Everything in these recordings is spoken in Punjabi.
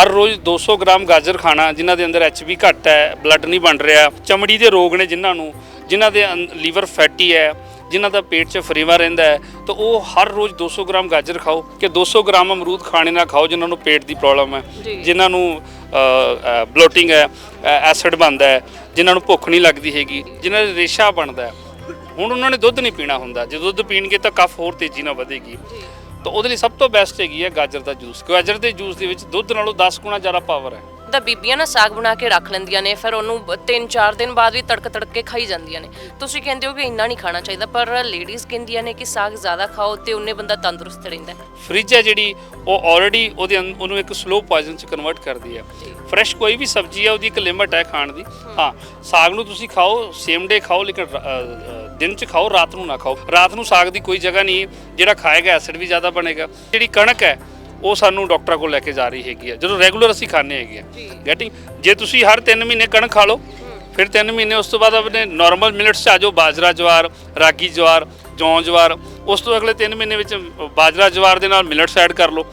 ਹਰ ਰੋਜ਼ 200 ਗ੍ਰਾਮ ਗਾਜਰ ਖਾਣਾ ਜਿਨ੍ਹਾਂ ਦੇ ਅੰਦਰ ਐਚਬੀ ਘੱਟ ਹੈ ਬਲੱਡ ਨਹੀਂ ਬਣ ਰਿਹਾ ਚਮੜੀ ਦੇ ਰੋਗ ਨੇ ਜਿਨ੍ਹਾਂ ਨੂੰ ਜਿਨ੍ਹਾਂ ਦੇ ਲੀਵਰ ਫੈਟੀ ਹੈ ਜਿਨ੍ਹਾਂ ਦਾ ਪੇਟ 'ਚ ਫਰੀਵਾ ਰਹਿੰਦਾ ਹੈ ਤਾਂ ਉਹ ਹਰ ਰੋਜ਼ 200 ਗ੍ਰਾਮ ਗਾਜਰ ਖਾਓ ਕਿ 200 ਗ੍ਰਾਮ ਅਮਰੂਦ ਖਾਣੇ ਨਾਲ ਖਾਓ ਜਿਨ੍ਹਾਂ ਨੂੰ ਪੇਟ ਦੀ ਪ੍ਰੋਬਲਮ ਹੈ। ਜਿਨ੍ਹਾਂ ਨੂੰ ਬਲੋਟਿੰਗ ਹੈ ਐਸਿਡ ਬਣਦਾ ਹੈ ਜਿਨ੍ਹਾਂ ਨੂੰ ਭੁੱਖ ਨਹੀਂ ਲੱਗਦੀ ਹੈਗੀ ਜਿਨ੍ਹਾਂ ਦੇ ਰੇਸ਼ਾ ਬਣਦਾ ਹੈ। ਹੁਣ ਉਹਨਾਂ ਨੇ ਦੁੱਧ ਨਹੀਂ ਪੀਣਾ ਹੁੰਦਾ ਜੇ ਦੁੱਧ ਪੀਣਗੇ ਤਾਂ ਕਫ ਹੋਰ ਤੇਜ਼ੀ ਨਾਲ ਵਧੇਗੀ। ਤਾਂ ਉਹਦੇ ਲਈ ਸਭ ਤੋਂ ਬੈਸਟ ਹੈਗੀ ਹੈ ਗਾਜਰ ਦਾ ਜੂਸ ਗਾਜਰ ਦੇ ਜੂਸ ਦੇ ਵਿੱਚ ਦੁੱਧ ਨਾਲੋਂ 10 ਗੁਣਾ ਜ਼ਿਆਦਾ ਪਾਵਰ ਹੈ। ਤਾਂ ਬੀਬੀਆਂ ਨਾ ਸਾਗ ਬਣਾ ਕੇ ਰੱਖ ਲੈਂਦੀਆਂ ਨੇ ਫਿਰ ਉਹਨੂੰ 3-4 ਦਿਨ ਬਾਅਦ ਵੀ ਤੜਕ ਤੜਕ ਕੇ ਖਾਈ ਜਾਂਦੀਆਂ ਨੇ। ਤੁਸੀਂ ਕਹਿੰਦੇ ਹੋ ਕਿ ਇੰਨਾ ਨਹੀਂ ਖਾਣਾ ਚਾਹੀਦਾ ਪਰ ਲੇਡੀਜ਼ ਕਹਿੰਦੀਆਂ ਨੇ ਕਿ ਸਾਗ ਜ਼ਿਆਦਾ ਖਾਓ ਤੇ ਉਹਨੇ ਬੰਦਾ ਤੰਦਰੁਸਤ ਰਹਿੰਦਾ ਫ੍ਰਿਜ ਹੈ ਜਿਹੜੀ ਉਹ ਆਲਰੇਡੀ ਉਹਦੇ ਉਹਨੂੰ ਇੱਕ ਸਲੋ ਪੋਇਜ਼ਨ ਚ ਕਨਵਰਟ ਕਰਦੀ ਹੈ। ਫਰੈਸ਼ ਕੋਈ ਵੀ ਸਬਜ਼ੀ ਹੈ ਉਹਦੀ ਇੱਕ ਲਿਮਟ ਹੈ ਖਾਣ ਦੀ। ਹਾਂ। ਸਾਗ ਨੂੰ ਤੁਸੀਂ ਖਾਓ ਸੇਮ ਡੇ ਖਾਓ ਲੇਕਿਨ ਦਿਨ ਚ ਖਾਓ ਰਾਤ ਨੂੰ ਨਾ ਖਾਓ। ਰਾਤ ਨੂੰ ਸਾਗ ਦੀ ਕੋਈ ਜਗ੍ਹਾ ਨਹੀਂ ਜਿਹੜਾ ਖਾਏਗਾ ਐਸਿਡ ਵੀ ਜ਼ਿਆਦਾ ਬਣੇਗਾ। ਜਿਹੜੀ ਕਣਕ ਹੈ ਉਹ ਸਾਨੂੰ ਡਾਕਟਰਾਂ ਕੋਲ ਲੈ ਕੇ ਜਾ ਰਹੀ ਹੈਗੀ ਹੈ। ਜਦੋਂ ਰੈਗੂਲਰ ਅਸੀਂ ਖਾਣੇ ਹੈਗੇ ਆ ਗੈਟਿੰਗ ਜੇ ਤੁਸੀਂ ਹਰ 3 ਮਹੀਨੇ ਕਣਕ ਖਾ ਲਓ ਫਿਰ 3 ਮਹੀਨੇ ਉਸ ਤੋਂ ਬਾਅਦ ਆਪਣੇ ਨਾਰਮਲ ਮਿਲਟਸ ਚ ਆ ਜਾਓ ਬਾਜਰਾ ਜਵਾਰ ਰਾਗੀ ਜਵਾਰ ਜੌਂ ਜਵਾਰ। ਉਸ ਤੋਂ ਅਗਲੇ 3 ਮਹੀਨੇ ਵਿੱਚ ਬਾਜਰਾ ਜਵਾਰ ਦੇ ਨਾਲ ਮਿਲਟਸ ਐਡ ਕਰ ਲਓ।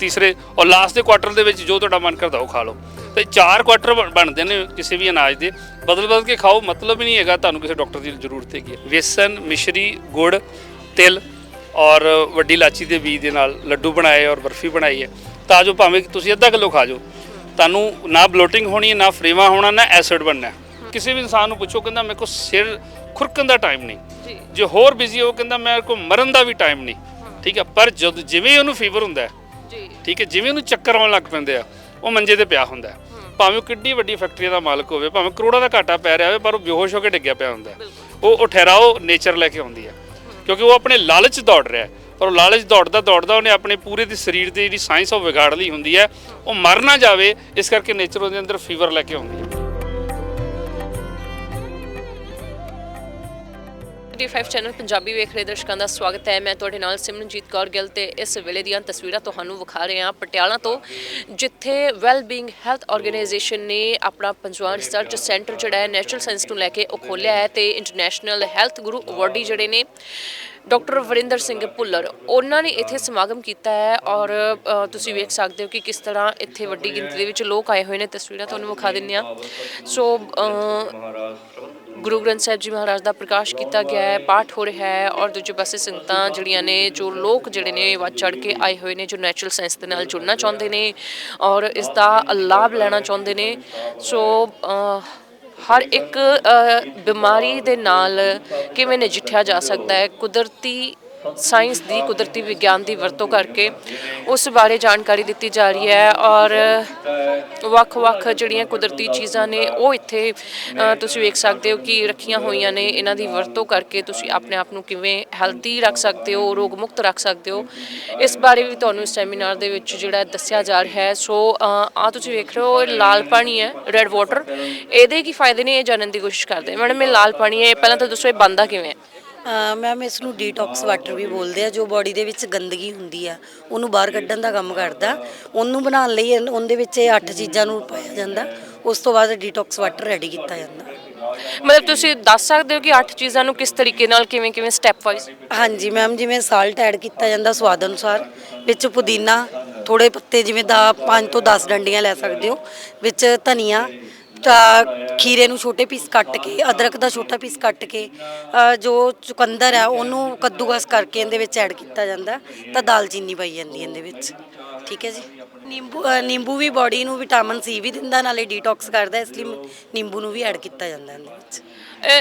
ਤੀਸਰੇ ਔਰ ਲਾਸਟ ਦੇ ਕੁਆਟਰ ਦੇ ਵਿੱਚ ਜੋ ਤੁਹਾਡਾ ਮਨ ਕਰਦਾ ਉਹ ਖਾ ਲਓ। ਤੇ ਚਾਰ ਕੁਆਟਰ ਬਣ- ਬਣਦੇ ਨੇ ਕਿਸੇ ਵੀ ਅਨਾਜ ਦੇ। ਬਦਲ ਬਦਲ ਕੇ ਖਾਓ ਮਤਲਬ ਹੀ ਨਹੀਂ ਹੈਗਾ ਤੁਹਾਨੂੰ ਕਿਸੇ ਡਾਕਟਰ ਦੀ ਜ਼ਰੂਰਤ ਹੈਗੀ। ਹੈ ਵੇਸਨ ਮਿਸ਼ਰੀ ਗੁੜ ਤਿਲ ਔਰ ਵੱਡੀ ਇਲਾਚੀ ਦੇ ਬੀਜ ਦੇ ਨਾਲ ਲੱਡੂ ਬਣਾਏ ਔਰ ਬਰਫੀ ਬਣਾਈ ਹੈ। ਤਾਂ ਜੋ ਭਾਵੇਂ ਤੁਸੀਂ ਅੱਧਾ ਕਿਲੋ ਖਾ ਜਾਓ। ਤੁਹਾਨੂੰ ਨਾ ਬਲੋਟਿੰਗ ਹੋਣੀ ਹੈ ਨਾ ਫਰੇਵਾ ਹੋਣਾ ਨਾ ਐਸਿਡ ਬਣਨਾ ਹੈ। ਕਿਸੇ ਵੀ ਇਨਸਾਨ ਨੂੰ ਪੁੱਛੋ ਕਹਿੰਦਾ ਮੇਰੇ ਕੋਲ ਸਿਰ ਖੁਰਕਣ ਦਾ ਟਾਈਮ ਨਹੀਂ। ਜੀ। ਜੇ ਹੋਰ ਬਿਜ਼ੀ ਹੋ ਕਹਿੰਦਾ ਮੇਰੇ ਕੋਲ ਮਰਨ ਦਾ ਵੀ ਟਾਈਮ ਨਹੀਂ। ਠੀਕ ਹੈ ਪਰ ਜਦ ਜਿਵੇਂ ਉਹਨੂੰ ਫੀਵਰ ਹੁੰਦਾ ਹੈ ਜੀ। ਠੀਕ ਹੈ ਜਿਵੇਂ ਉਹਨੂੰ ਚੱਕਰ ਆਉਣ ਲੱਗ ਪੈਂਦੇ ਆ ਉਹ ਮੰਜੇ ਤੇ ਪਿਆ ਹੁੰਦਾ ਹੈ। ਭਾਵੇਂ ਉਹ ਕਿੱਡੀ ਵੱਡੀ ਫੈਕਟਰੀ ਦਾ ਮਾਲਕ ਹੋਵੇ ਭਾਵੇਂ ਕਰੋੜਾਂ ਦਾ ਘਾਟਾ ਪੈ ਰਿਹਾ ਹੋਵੇ ਪਰ ਉਹ ਬੇਹੋਸ਼ ਹੋ ਕੇ ਡਿੱਗਿਆ ਪਿਆ ਹੁੰਦਾ ਹੈ। ਉਹ ਉਹ ਠਹਿਰਾਓ ਨੇਚਰ ਲੈ ਕੇ ਆਉਂਦੀ ਹੈ। ਕਿਉਂਕਿ ਉਹ ਆਪਣੇ ਲਾਲਚ 'ਚ ਦੌੜ ਰਿਹਾ ਹੈ। ਪਰ ਉਹ ਲਾਲਚ ਦੌੜਦਾ ਦੌੜਦਾ ਉਹਨੇ ਆਪਣੇ ਪੂਰੇ ਦੀ ਸਰੀਰ ਦੀ ਜਿਹੜੀ ਸਾਇੰਸ ਉਹ ਵਿਗਾੜ ਲਈ ਹੁੰਦੀ ਹੈ ਉਹ ਮਰ ਨਾ ਜਾਵੇ ਇਸ ਕਰਕੇ ਨੇਚਰ ਉਹਦੇ ਅੰਦਰ ਫੀਵਰ ਲੈ ਕੇ ਆਉਂਦੀ ਹੈ। ਡੀ5 ਚੈਨਲ ਪੰਜਾਬੀ ਵੇਖ ਰਹੇ ਦਰਸ਼ਕਾਂ ਦਾ ਸਵਾਗਤ ਹੈ। ਮੈਂ ਤੁਹਾਡੇ ਨਾਲ ਸਿਮਰਨਜੀਤ ਕੌਰ ਗਿੱਲ ਤੇ ਇਸ ਵੇਲੇ ਦੀਆਂ ਤਸਵੀਰਾਂ ਤੁਹਾਨੂੰ ਵਿਖਾ ਰਹੇ ਹਾਂ ਪਟਿਆਲਾ ਤੋਂ, ਜਿੱਥੇ ਵੈਲ ਬੀਇੰਗ ਹੈਲਥ ਆਰਗੇਨਾਈਜੇਸ਼ਨ ਨੇ ਆਪਣਾ ਪੰਜਵਾਂ ਰਿਸਰਚ ਸੈਂਟਰ ਜਿਹੜਾ ਹੈ ਨੈਸ਼ਨਲ ਸਾਇੰਸ ਨੂੰ ਲੈ ਕੇ ਉਹ ਖੋਲ੍ਹਿਆ ਹੈ ਤੇ ਇੰਟਰਨੈਸ਼ਨਲ ਹੈਲਥ ਗੁਰੂ ਅਵਾਰਡੀ ਜਿਹੜੇ ਨੇ ਡਾਕਟਰ ਵਰਿੰਦਰ ਸਿੰਘ ਭੁੱਲਰ ਉਹਨਾਂ ਨੇ ਇੱਥੇ ਸਮਾਗਮ ਕੀਤਾ ਹੈ ਔਰ ਤੁਸੀਂ ਵੇਖ ਸਕਦੇ ਹੋ ਕਿ ਕਿਸ ਤਰ੍ਹਾਂ ਇੱਥੇ ਵੱਡੀ ਗਿਣਤੀ ਦੇ ਵਿੱਚ ਲੋਕ ਆਏ ਹੋਏ ਨੇ। ਤਸਵੀਰਾਂ ਤੁਹਾਨੂੰ ਵਿਖਾ ਦਿੰਦੇ ਆ ਸੋ ਗੁਰੂ ਗ੍ਰੰਥ ਸਾਹਿਬ ਜੀ ਮਹਾਰਾਜ ਦਾ ਪ੍ਰਕਾਸ਼ ਕੀਤਾ ਗਿਆ ਹੈ, ਪਾਠ ਹੋ ਰਿਹਾ ਹੈ ਔਰ ਦੂਜੇ ਪਾਸੇ ਸੰਗਤਾਂ ਜਿਹੜੀਆਂ ਨੇ, ਜੋ ਲੋਕ ਜਿਹੜੇ ਨੇ, ਵੱਧ ਚੜ ਕੇ ਆਏ ਹੋਏ ਨੇ, ਜੋ ਨੈਚੁਰਲ ਸਾਇੰਸ ਦੇ ਨਾਲ ਜੁੜਨਾ ਚਾਹੁੰਦੇ ਨੇ ਔਰ ਇਸ ਦਾ ਲਾਭ ਲੈਣਾ ਚਾਹੁੰਦੇ ਨੇ। ਸੋ ਹਰ ਇੱਕ ਬਿਮਾਰੀ ਦੇ ਨਾਲ ਕਿਵੇਂ ਨਜਿੱਠਿਆ ਜਾ ਸਕਦਾ ਹੈ, ਕੁਦਰਤੀ ਸਾਇੰਸ ਦੀ ਕੁਦਰਤੀ ਵਿਗਿਆਨ ਦੀ ਵਰਤੋਂ ਕਰਕੇ ਉਸ ਬਾਰੇ ਜਾਣਕਾਰੀ ਦਿੱਤੀ ਜਾ ਰਹੀ ਹੈ ਔਰ ਵੱਖ-ਵੱਖ ਜਿਹੜੀਆਂ ਕੁਦਰਤੀ ਚੀਜ਼ਾਂ ਨੇ ਉਹ ਇੱਥੇ ਤੁਸੀਂ ਵੇਖ ਸਕਦੇ ਹੋ ਕਿ ਰੱਖੀਆਂ ਹੋਈਆਂ ਨੇ। ਇਹਨਾਂ ਦੀ ਵਰਤੋਂ ਕਰਕੇ ਤੁਸੀਂ ਆਪਣੇ ਆਪ ਨੂੰ ਕਿਵੇਂ ਹੈਲਦੀ ਰੱਖ ਸਕਦੇ ਹੋ, ਰੋਗ ਮੁਕਤ ਰੱਖ ਸਕਦੇ ਹੋ। ਇਸ ਬਾਰੇ ਵੀ ਤੁਹਾਨੂੰ ਇਸ ਸੈਮੀਨਾਰ ਦੇ ਵਿੱਚ ਜਿਹੜਾ ਦੱਸਿਆ ਜਾ ਰਿਹਾ ਹੈ। ਸੋ ਆ ਤੁਸੀਂ ਵੇਖ ਰਹੇ ਹੋ, ਇਹ ਲਾਲ ਪਾਣੀ ਹੈ ਰੈੱਡ ਵਾਟਰ ਇਹਦੇ ਕੀ ਫਾਇਦੇ ਨੇ, ਇਹ ਜਾਣਨ ਦੀ ਕੋਸ਼ਿਸ਼ ਕਰਦੇ ਮੈਡਮ, ਇਹ ਲਾਲ ਪਾਣੀ ਹੈ ਪਹਿਲਾਂ ਤਾਂ ਦੱਸੋ, ਇਹ ਬੰਦਾ ਕਿਵੇਂ ਹੈ? ਮੈਮ ਇਸ ਨੂੰ ਡੀਟੌਕਸ ਵਾਟਰ ਵੀ ਬੋਲਦੇ ਆ ਜੋ ਬਾਡੀ ਦੇ ਵਿੱਚ ਗੰਦਗੀ ਹੁੰਦੀ ਆ ਉਹਨੂੰ ਬਾਹਰ ਕੱਢਣ ਦਾ ਕੰਮ ਕਰਦਾ। ਉਹਨੂੰ ਬਣਾਉਣ ਲਈ ਉਹਦੇ ਵਿੱਚ ਇਹ ਅੱਠ ਚੀਜ਼ਾਂ ਨੂੰ ਪਾਇਆ ਜਾਂਦਾ। ਉਸ ਤੋਂ ਬਾਅਦ ਡੀਟੌਕਸ ਵਾਟਰ ਰੈਡੀ ਕੀਤਾ ਜਾਂਦਾ। ਮਤਲਬ ਤੁਸੀਂ ਦੱਸ ਸਕਦੇ ਹੋ ਕਿ ਅੱਠ ਚੀਜ਼ਾਂ ਨੂੰ ਕਿਸ ਤਰੀਕੇ ਨਾਲ ਕਿਵੇਂ ਕਿਵੇਂ ਸਟੈਪ ਵਾਈਜ਼ ਹਾਂਜੀ ਮੈਮ ਜਿਵੇਂ ਸਾਲਟ ਐਡ ਕੀਤਾ ਜਾਂਦਾ ਸਵਾਦ ਅਨੁਸਾਰ ਵਿੱਚ ਪੁਦੀਨਾ ਥੋੜੇ ਪੱਤੇ ਜਿਵੇਂ ਦਾ 5 ਤੋਂ 10 ਡੰਡੀਆਂ ਲੈ ਸਕਦੇ ਹੋ ਵਿੱਚ ਧਨੀਆ ਤਾਂ ਖੀਰੇ ਨੂੰ ਛੋਟੇ ਪੀਸ ਕੱਟ ਕੇ ਅਦਰਕ ਦਾ ਛੋਟਾ ਪੀਸ ਕੱਟ ਕੇ ਅ, ਜੋ ਚੁਕੰਦਰ ਹੈ ਉਹਨੂੰ ਕੱਦੂਕਸ ਕਰਕੇ ਇਹਦੇ ਵਿੱਚ ਐਡ ਕੀਤਾ ਜਾਂਦਾ। ਤਾਂ ਦਾਲਚੀਨੀ ਪਾਈ ਜਾਂਦੀ ਹੈ ਇਹਦੇ ਵਿੱਚ। ਠੀਕ ਹੈ ਜੀ? ਨਿੰਬੂ ਅ, ਨਿੰਬੂ ਵੀ ਬਾਡੀ ਨੂੰ ਵਿਟਾਮਿਨ ਸੀ ਵੀ ਦਿੰਦਾ ਨਾਲੇ ਡੀਟੌਕਸ ਕਰਦਾ ਇਸ ਲਈ ਨਿੰਬੂ ਨੂੰ ਵੀ ਐਡ ਕੀਤਾ ਜਾਂਦਾ ਇਹਦੇ ਵਿੱਚ।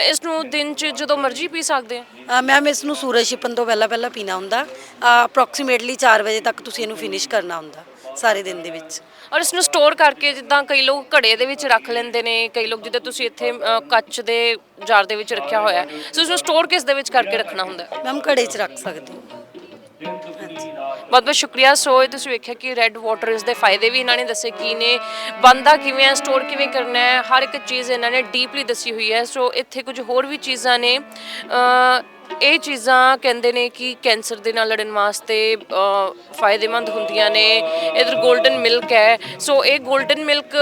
ਇਸ ਨੂੰ ਦਿਨ ਚ ਜਦੋਂ ਮਰਜ਼ੀ ਪੀ ਸਕਦੇ ਆ ਮੈਮ ਇਸ ਨੂੰ ਸੂਰਜ ਛਿਪਣ ਤੋਂ ਪਹਿਲਾਂ ਪਹਿਲਾਂ ਪੀਣਾ ਹੁੰਦਾ। ਅਪਰੋਕਸੀਮੇਟਲੀ 4 ਵਜੇ ਤੱਕ ਤੁਸੀਂ ਇਹਨੂੰ ਫਿਨਿਸ਼ ਕਰਨਾ ਹੁੰਦਾ ਸਾਰੇ ਦਿਨ ਦੇ ਵਿੱਚ। ਔਰ ਇਸ ਨੂੰ ਸਟੋਰ ਕਰਕੇ ਜਿੱਦਾਂ ਕਈ ਲੋਕ ਘੜੇ ਦੇ ਵਿੱਚ ਰੱਖ ਲੈਂਦੇ ਨੇ ਕਈ ਲੋਕ ਜਿੱਦਾਂ ਤੁਸੀਂ ਇੱਥੇ ਕੱਚ ਦੇ ਜਾਰ ਦੇ ਵਿੱਚ ਰੱਖਿਆ ਹੋਇਆ ਹੈ। ਸੋ ਇਸ ਨੂੰ ਸਟੋਰ ਕਿਸ ਦੇ ਵਿੱਚ ਕਰਕੇ ਰੱਖਣਾ ਹੁੰਦਾ ਹੈ? ਮੈਮ ਘੜੇ 'ਚ ਰੱਖ ਸਕਦੇ ਹੋ। ਬਹੁਤ ਬਹੁਤ ਸ਼ੁਕਰੀਆ। ਸੋ ਇਹ ਤੁਸੀਂ ਵੇਖਿਆ ਕਿ ਰੈੱਡ ਵਾਟਰ ਇਸ ਦੇ ਫਾਇਦੇ ਵੀ ਇਹਨਾਂ ਨੇ ਦੱਸੇ ਕੀ ਨੇ ਬੰਦਾ ਕਿਵੇਂ ਹੈ ਸਟੋਰ ਕਿਵੇਂ ਕਰਨਾ ਹੈ ਹਰ ਇੱਕ ਚੀਜ਼ ਇਹਨਾਂ ਨੇ ਡੀਪਲੀ ਦੱਸੀ ਹੋਈ ਹੈ। ਸੋ ਇੱਥੇ ਕੁਝ ਹੋਰ ਵੀ ਚੀਜ਼ਾਂ ਨੇ ਅ, ਇਹ ਚੀਜ਼ਾਂ ਕਹਿੰਦੇ ਨੇ ਕਿ ਕੈਂਸਰ ਦੇ ਨਾਲ ਲੜਨ ਵਾਸਤੇ ਅ, ਫਾਇਦੇਮੰਦ ਹੁੰਦੀਆਂ ਨੇ। ਇਧਰ 골ਡਨ ਮਿਲਕ ਹੈ। ਸੋ ਇਹ 골ਡਨ ਮਿਲਕ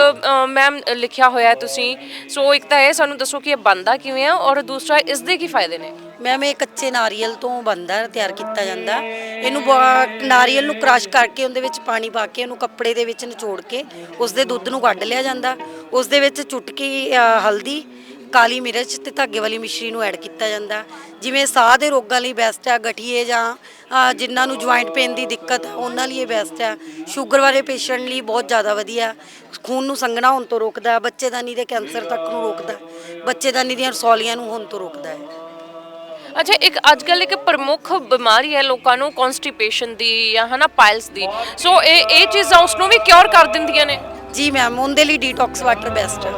ਮੈਮ ਲਿਖਿਆ ਹੋਇਆ ਹੈ ਤੁਸੀਂ। ਸੋ ਇੱਕ ਤਾਂ ਇਹ ਸਾਨੂੰ ਦੱਸੋ ਕਿ ਇਹ ਬਣਦਾ ਕਿਵੇਂ ਆ ਔਰ ਦੂਸਰਾ ਇਸ ਦੇ ਕੀ ਫਾਇਦੇ ਨੇ? ਮੈਮ ਇਹ ਕੱਚੇ ਨਾਰੀਅਲ ਤੋਂ ਬਣਦਾ ਤਿਆਰ ਕੀਤਾ ਜਾਂਦਾ। ਇਹਨੂੰ ਬ- ਨਾਰੀਅਲ ਨੂੰ ਕ੍ਰਸ਼ ਕਰਕੇ ਉਹਦੇ ਵਿੱਚ ਪਾਣੀ ਪਾ ਕੇ ਉਹਨੂੰ ਕੱਪੜੇ ਦੇ ਵਿੱਚ ਨਿਚੋੜ ਕੇ ਉਸ ਦੇ ਦੁੱਧ ਨੂੰ ਕੱਢ ਲਿਆ ਜਾਂਦਾ। ਉਸ ਦੇ ਵਿੱਚ ਚੁਟਕੀ ਅ, ਹਲਦੀ ਕਾਲੀ ਮਿਰਚ ਤੇ ਧਾਗੇ ਵਾਲੀ ਮਿਸ਼ਰੀ ਨੂੰ ਐਡ ਕੀਤਾ ਜਾਂਦਾ। ਜਿਵੇਂ ਸਾਹ ਦੇ ਰੋਗਾਂ ਲਈ ਬੈਸਟ ਹੈ ਗਠੀਏ ਜਾਂ ਅ, ਜਿਨ੍ਹਾਂ ਨੂੰ ਜੁਆਇੰਟ ਪੇਨ ਦੀ ਦਿੱਕਤ ਹੈ ਉਹਨਾਂ ਲਈ ਇਹ ਬੈਸਟ ਹੈ ਸ਼ੂਗਰ ਵਾਲੇ ਪੇਸ਼ੈਂਟ ਲਈ ਬਹੁਤ ਜ਼ਿਆਦਾ ਵਧੀਆ। ਖੂਨ ਨੂੰ ਸੰਘਣਾ ਹੋਣ ਤੋਂ ਰੋਕਦਾ ਬੱਚੇਦਾਨੀ ਦੇ ਕੈਂਸਰ ਤੱਕ ਨੂੰ ਰੋਕਦਾ ਬੱਚੇਦਾਨੀ ਦੀਆਂ ਰਸੌਲੀਆਂ ਨੂੰ ਹੋਣ ਤੋਂ ਰੋਕਦਾ ਹੈ। ਅੱਛਾ ਇੱਕ ਅੱਜ ਕੱਲ ਇੱਕ ਪ੍ਰਮੁੱਖ ਬਿਮਾਰੀ ਹੈ ਲੋਕਾਂ ਨੂੰ ਕਨਸਟੀਪੇਸ਼ਨ ਦੀ ਜਾਂ ਹਨਾ ਪਾਇਲਸ ਦੀ। ਸੋ ਇਹ ਇਹ ਚੀਜ਼ਾਂ ਉਸ ਨੂੰ ਵੀ ਕਿਉਰ ਕਰ ਦਿੰਦੀਆਂ ਨੇ? ਜੀ ਮੈਮ ਉਹਦੇ ਲਈ ਡੀਟੌਕਸ ਵਾਟਰ ਬੈਸਟ ਹੈ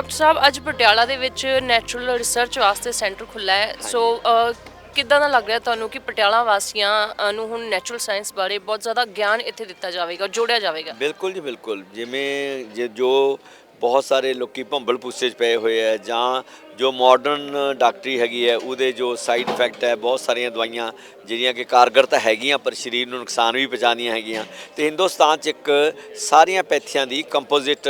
ਡਾਕਟਰ ਸਾਹਿਬ ਅੱਜ ਪਟਿਆਲਾ ਦੇ ਵਿੱਚ ਨੈਚੁਰਲ ਰਿਸਰਚ ਵਾਸਤੇ ਸੈਂਟਰ ਖੁੱਲਾ ਹੈ। ਸੋ ਕਿੱਦਾਂ ਦਾ ਲੱਗ ਰਿਹਾ ਤੁਹਾਨੂੰ ਕਿ ਪਟਿਆਲਾ ਵਾਸੀਆਂ ਨੂੰ ਹੁਣ ਨੈਚੁਰਲ ਸਾਇੰਸ ਬਾਰੇ ਬਹੁਤ ਜ਼ਿਆਦਾ ਗਿਆਨ ਇੱਥੇ ਦਿੱਤਾ ਜਾਵੇਗਾ ਜੋੜਿਆ ਜਾਵੇਗਾ? ਬਿਲਕੁਲ ਜੀ ਬਿਲਕੁਲ। ਜਿਵੇਂ ਜੇ ਜੋ ਬਹੁਤ ਸਾਰੇ ਲੋਕੀ ਭੰਬਲ ਪੁੱਸੇ 'ਚ ਪਏ ਹੋਏ ਆ ਜਾਂ ਜੋ ਮਾਡਰਨ ਡਾਕਟਰੀ ਹੈਗੀ ਹੈ ਉਹਦੇ ਜੋ ਸਾਈਡ ਇਫੈਕਟ ਹੈ ਬਹੁਤ ਸਾਰੀਆਂ ਦਵਾਈਆਂ ਜਿਹੜੀਆਂ ਕਿ ਕਾਰਗਰ ਤਾਂ ਹੈਗੀਆਂ ਪਰ ਸਰੀਰ ਨੂੰ ਨੁਕਸਾਨ ਵੀ ਪਹੁੰਚਾਉਂਦੀਆਂ ਹੈਗੀਆਂ। ਤੇ ਹਿੰਦੁਸਤਾਨ 'ਚ ਇੱਕ ਸਾਰੀਆਂ ਪੈਥੀਆਂ ਦੀ ਕੰਪੋਜ਼ਿਟ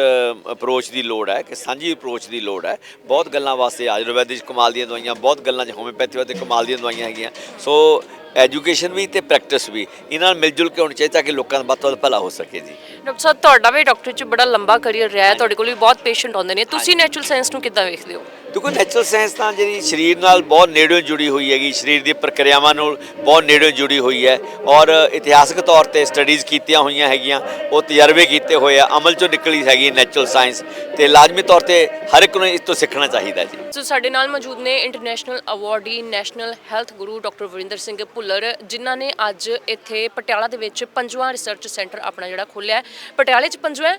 ਅਪਰੋਚ ਦੀ ਲੋੜ ਹੈ ਕਿ ਸਾਂਝੀ ਅਪਰੋਚ ਦੀ ਲੋੜ ਹੈ। ਬਹੁਤ ਗੱਲਾਂ ਵਾਸਤੇ ਆਯੁਰਵੈਦਿਕ ਕਮਾਲ ਦੀਆਂ ਦਵਾਈਆਂ ਬਹੁਤ ਗੱਲਾਂ 'ਚ ਹੋਮਿਓਪੈਥੀ ਵਾਸਤੇ ਕਮਾਲ ਦੀਆਂ ਦਵਾਈਆਂ ਹੈਗੀਆਂ। ਸੋ ਐਜੂਕੇਸ਼ਨ ਵੀ ਤੇ ਪ੍ਰੈਕਟਿਸ ਵੀ ਇਹਨਾਂ ਨਾਲ ਮਿਲ ਜੁਲ ਕੇ ਹੋਣੀ ਚਾਹੀਦੀ ਤਾਂ ਕਿ ਲੋਕਾਂ ਦਾ ਵੱਧ ਤੋਂ ਵੱਧ ਭਲਾ ਹੋ ਸਕੇ ਜੀ। ਡਾਕਟਰ ਸਾਹਿਬ ਤੁਹਾਡਾ ਵੀ ਡਾਕਟਰੀ 'ਚ ਬੜਾ ਲੰਬਾ ਕਰੀਅਰ ਰਿਹਾ ਹੈ ਤੁਹਾਡੇ ਕੋਲ ਵੀ ਬਹੁਤ ਪੇਸ਼ੈਂਟ ਆਉਂਦੇ ਨੇ। ਤੁਸੀਂ ਨੈਚੁਰਲ ਸਾਇੰਸ ਨੂੰ ਕਿੱਦਾਂ ਵੇਖਦੇ ਹੋ? ਦੇਖੋ ਨੈਚੁਰਲ ਸਾਇੰਸ ਤਾਂ ਜਿਹੜੀ ਸਰੀਰ ਨਾਲ ਬਹੁਤ ਨੇੜਿਓਂ ਜੁੜੀ ਹੋਈ ਹੈਗੀ, ਸਰੀਰ ਦੀ ਪ੍ਰਕਿਰਿਆਵਾਂ ਨਾਲ ਬਹੁਤ ਨੇੜਿਓਂ ਜੁੜੀ ਹੋਈ ਹੈ ਔਰ ਇਤਿਹਾਸਕ ਤੌਰ ਤੇ ਸਟੱਡੀਜ਼ ਕੀਤੀਆਂ ਹੋਈਆਂ ਹੈਗੀਆਂ, ਉਹ ਤਜਰਬੇ ਕੀਤੇ ਹੋਏ ਆ, ਅਮਲ ਚੋਂ ਨਿਕਲੀ ਹੈਗੀ ਨੈਚੁਰਲ ਸਾਇੰਸ ਤੇ ਲਾਜ਼ਮੀ ਤੌਰ ਤੇ ਹਰ ਇੱਕ ਨੂੰ ਇਸ ਤੋਂ ਸਿੱਖਣਾ ਚਾਹੀਦਾ ਜੀ। ਸੋ ਸਾਡੇ ਨਾਲ ਮੌਜੂਦ ਨੇ ਇੰਟਰਨੈਸ਼ਨਲ ਅਵਾਰਡੀ ਨੈਸ਼ਨਲ ਹੈਲਥ ਗੁਰੂ ਡਾਕਟਰ ਵਰਿੰਦਰ ਸਿੰਘ ਭੁੱਲਰ, ਜਿਨ੍ਹਾਂ ਨੇ ਅੱਜ ਇੱਥੇ ਪਟਿਆਲਾ ਦੇ ਵਿੱਚ ਪੰਜਵਾਂ ਰਿਸਰਚ ਸੈਂਟਰ ਆਪਣਾ ਜਿਹੜਾ ਖੋਲ੍ਹਿਆ ਪਟਿਆਲੇ 'ਚ ਪੰਜਵਾਂ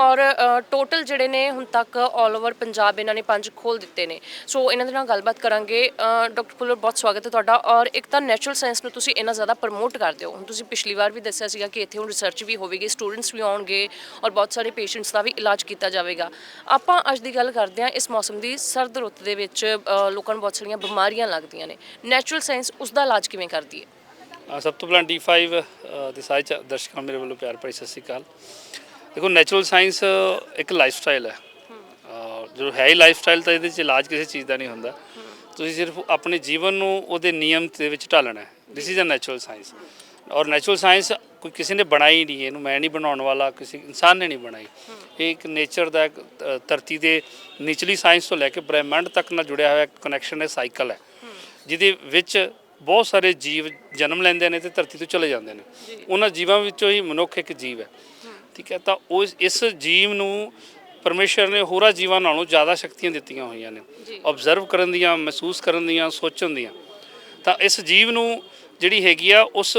ਔਰ ਟੋਟਲ ਜਿਹੜੇ ਨੇ ਹੁਣ ਤੱਕ ਆਲ ਓਵਰ ਪੰਜਾਬ ਇਹਨਾਂ ਨੇ ਪੰਜ ਖੋਲ ਦਿੱਤੇ ਨੇ। ਸੋ ਇਹਨਾਂ ਦੇ ਨਾਲ ਗੱਲਬਾਤ ਕਰਾਂਗੇ। ਡਾਕਟਰ ਭੁੱਲਰ ਬਹੁਤ ਸਵਾਗਤ ਹੈ ਤੁਹਾਡਾ। ਔਰ ਇੱਕ ਤਾਂ ਨੈਚੁਰਲ ਸਾਇੰਸ ਨੂੰ ਤੁਸੀਂ ਇੰਨਾ ਜ਼ਿਆਦਾ ਪ੍ਰਮੋਟ ਕਰਦੇ ਹੋ। ਹੁਣ ਤੁਸੀਂ ਪਿਛਲੀ ਵਾਰ ਵੀ ਦੱਸਿਆ ਸੀਗਾ ਕਿ ਇੱਥੇ ਹੁਣ ਰਿਸਰਚ ਵੀ ਹੋਵੇਗੀ ਸਟੂਡੈਂਟਸ ਵੀ ਆਉਣਗੇ ਔਰ ਬਹੁਤ ਸਾਰੇ ਪੇਸ਼ੈਂਟਸ ਦਾ ਵੀ ਇਲਾਜ ਕੀਤਾ ਜਾਵੇਗਾ। ਆਪਾਂ ਅੱਜ ਦੀ ਗੱਲ ਕਰਦੇ ਹਾਂ ਇਸ ਮੌਸਮ ਦੀ। ਸਰਦ ਰੁੱਤ ਦੇ ਵਿੱਚ ਲੋਕਾਂ ਨੂੰ ਬਹੁਤ ਸਾਰੀਆਂ ਬਿਮਾਰੀਆਂ ਲੱਗਦੀਆਂ ਨੇ। ਨੈਚੁਰਲ ਸਾਇੰਸ ਉਸ ਦਾ ਇਲਾਜ ਕਿਵੇਂ ਕਰਦੀ ਹੈ? ਸਭ ਤੋਂ ਪਹਿਲਾਂ D5 ਅ, ਦੇ ਸਾਰੇ ਦਰਸ਼ਕਾਂ ਮੇਰੇ ਵੱਲੋਂ ਪਿਆਰ ਭਰੀ ਸਤਿ ਸ਼੍ਰੀ ਅਕਾਲ। ਦੇਖੋ ਨੈਚੁਰਲ ਸਾਇੰਸ ਇੱਕ ਲਾਈਫ ਸਟਾਈਲ ਹੈ। ਜੋ ਹੈ ਹੀ ਲਾਈਫ ਸਟਾਈਲ ਤਾਂ ਇਹਦੇ ਚ ਇਲਾਜ ਕਿਸੇ ਚੀਜ਼ ਦਾ ਨਹੀਂ ਹੁੰਦਾ। ਤੁਸੀਂ ਸਿਰਫ ਆਪਣੇ ਜੀਵਨ ਨੂੰ ਉਹਦੇ ਨਿਯਮ ਦੇ ਵਿੱਚ ਢਾਲਣਾ ਹੈ। This is a natural science ਔਰ ਨੈਚੁਰਲ ਸਾਇੰਸ ਕੋਈ ਕਿਸੇ ਨੇ ਬਣਾਈ ਨਹੀਂ ਇਹਨੂੰ ਮੈਂ ਨਹੀਂ ਬਣਾਉਣ ਵਾਲਾ ਕਿਸੇ ਇਨਸਾਨ ਨੇ ਨਹੀਂ ਬਣਾਈ। ਇਹ ਇੱਕ ਨੇਚਰ ਦਾ ਇੱਕ, ਅ, ਧਰਤੀ ਦੇ ਨਿਚਲੀ ਸਾਇੰਸ ਤੋਂ ਲੈ ਕੇ ਬ੍ਰਹਿਮੰਡ ਤੱਕ ਨਾਲ ਜੁੜਿਆ ਹੋਇਆ ਕਨੈਕਸ਼ਨ ਹੈ ਸਾਈਕਲ ਹੈ। ਜਿਹਦੇ ਵਿੱਚ ਬਹੁਤ ਸਾਰੇ ਜੀਵ ਜਨਮ ਲੈਂਦੇ ਨੇ ਤੇ ਧਰਤੀ ਤੋਂ ਚਲੇ ਜਾਂਦੇ ਨੇ। ਉਹਨਾਂ ਜੀਵਾਂ ਵਿੱਚੋਂ ਹੀ ਮਨੁੱਖ ਇੱਕ ਜੀਵ ਹੈ। ਠੀਕ ਹੈ ਤਾਂ ਉਸ ਇਸ ਜੀਵ ਨੂੰ ਪਰਮੇਸ਼ਰ ਨੇ ਹੋਰਾਂ ਜੀਵਾਂ ਨਾਲੋਂ ਜ਼ਿਆਦਾ ਸ਼ਕਤੀਆਂ ਦਿੱਤੀਆਂ ਹੋਈਆਂ ਨੇ। ਆਬਜ਼ਰਵ ਕਰਨ ਦੀਆਂ ਮਹਿਸੂਸ ਕਰਨ ਦੀਆਂ ਸੋਚਣ ਦੀਆਂ। ਤਾਂ ਇਸ ਜੀਵ ਨੂੰ ਜਿਹੜੀ ਹੈਗੀ ਆ ਉਸ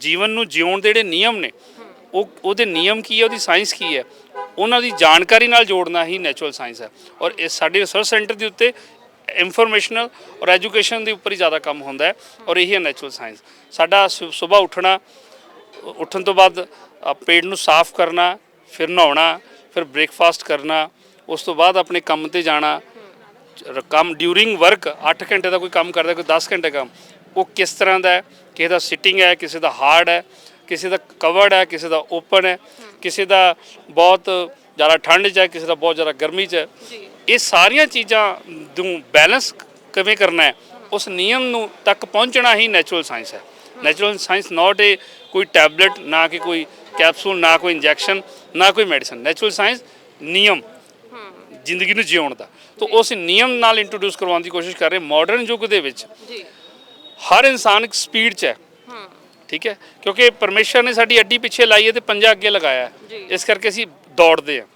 ਜੀਵਨ ਨੂੰ ਜਿਉਣ ਦੇ ਜਿਹੜੇ ਨਿਯਮ ਨੇ ਉਹ ਉਹਦੇ ਨਿਯਮ ਕੀ ਹੈ ਉਹਦੀ ਸਾਇੰਸ ਕੀ ਹੈ ਉਹਨਾਂ ਦੀ ਜਾਣਕਾਰੀ ਨਾਲ ਜੋੜਨਾ ਹੀ ਨੈਚੁਰਲ ਸਾਇੰਸ ਹੈ ਔਰ ਇਹ ਸਾਡੇ ਰਿਸਰਚ ਸੈਂਟਰ ਦੇ ਉੱਤੇ ਇਨਫੋਰਮੇਸ਼ਨਲ ਔਰ ਐਜੂਕੇਸ਼ਨ ਦੇ ਉੱਪਰ ਹੀ ਜ਼ਿਆਦਾ ਕੰਮ ਹੁੰਦਾ ਹੈ ਔਰ ਇਹੀ ਹੈ ਨੈਚੁਰਲ ਸਾਇੰਸ ਸਾਡਾ ਸਵੇਰ ਉੱਠਣਾ ਉੱਠਣ ਤੋਂ ਬਾਅਦ ਪੇਟ ਨੂੰ ਸਾਫ਼ ਕਰਨਾ ਫਿਰ ਨਹਾਉਣਾ ਫਿਰ ਬ੍ਰੇਕਫਾਸਟ ਕਰਨਾ ਉਸ ਤੋਂ ਬਾਅਦ ਆਪਣੇ ਕੰਮ ਤੇ ਜਾਣਾ ਕੰਮ ਡਿਊਰਿੰਗ ਵਰਕ 8 ਘੰਟੇ ਦਾ ਕੋਈ ਕੰਮ ਕਰਦਾ ਕੋਈ 10 ਘੰਟੇ ਕੰਮ ਉਹ ਕਿਸ ਤਰ੍ਹਾਂ ਦਾ ਹੈ? ਕਿਸੇ ਦਾ ਸਿਟਿੰਗ ਹੈ ਕਿਸੇ ਦਾ ਹਾਰਡ ਹੈ ਕਿਸੇ ਦਾ ਕਵਰਡ ਹੈ ਕਿਸੇ ਦਾ ਓਪਨ ਹੈ ਕਿਸੇ ਦਾ ਬਹੁਤ ਜ਼ਿਆਦਾ ਠੰਡ 'ਚ ਹੈ ਕਿਸੇ ਦਾ ਬਹੁਤ ਜ਼ਿਆਦਾ ਗਰਮੀ 'ਚ ਹੈ। ਇਹ ਸਾਰੀਆਂ ਚੀਜ਼ਾਂ ਨੂੰ ਬੈਲੈਂਸ ਕਿਵੇਂ ਕਰਨਾ ਹੈ? ਉਸ ਨਿਯਮ ਨੂੰ ਤੱਕ ਪਹੁੰਚਣਾ ਹੀ ਨੈਚੁਰਲ ਸਾਇੰਸ ਹੈ। ਨੈਚੁਰਲ ਸਾਇੰਸ ਨਾਟ ਏ ਕੋਈ ਟੈਬਲੇਟ ਨਾ ਕਿ ਕੋਈ ਕੈਪਸੂਲ ਨਾ ਕੋਈ ਇੰਜੈਕਸ਼ਨ ਨਾ ਕੋਈ ਮੈਡੀਸਨ ਨੈਚੁਰਲ ਸਾਇੰਸ ਨਿਯਮ ਜ਼ਿੰਦਗੀ ਨੂੰ ਜਿਉਣ ਦਾ। ਤਾਂ ਉਸ ਨਿਯਮ ਨਾਲ ਇੰਟਰੋਡਿਊਸ ਕਰਵਾਉਣ ਦੀ ਕੋਸ਼ਿਸ਼ ਕਰ ਰਹੇ ਮਾਡਰਨ ਯੁੱਗ ਦੇ ਵਿੱਚ ਜੀ। ਹਰ ਇਨਸਾਨ ਇੱਕ ਸਪੀਡ 'ਚ ਹੈ। ਠੀਕ ਹੈ? ਕਿਉਂਕਿ ਪਰਮੇਸ਼ਰ ਨੇ ਸਾਡੀ ਅੱਡੀ ਪਿੱਛੇ ਲਾਈ ਹੈ ਤੇ ਪੰਜਾ ਅੱਗੇ ਲਗਾਇਆ। ਇਸ ਕਰਕੇ ਅਸੀਂ ਦੌੜਦੇ ਹਾਂ।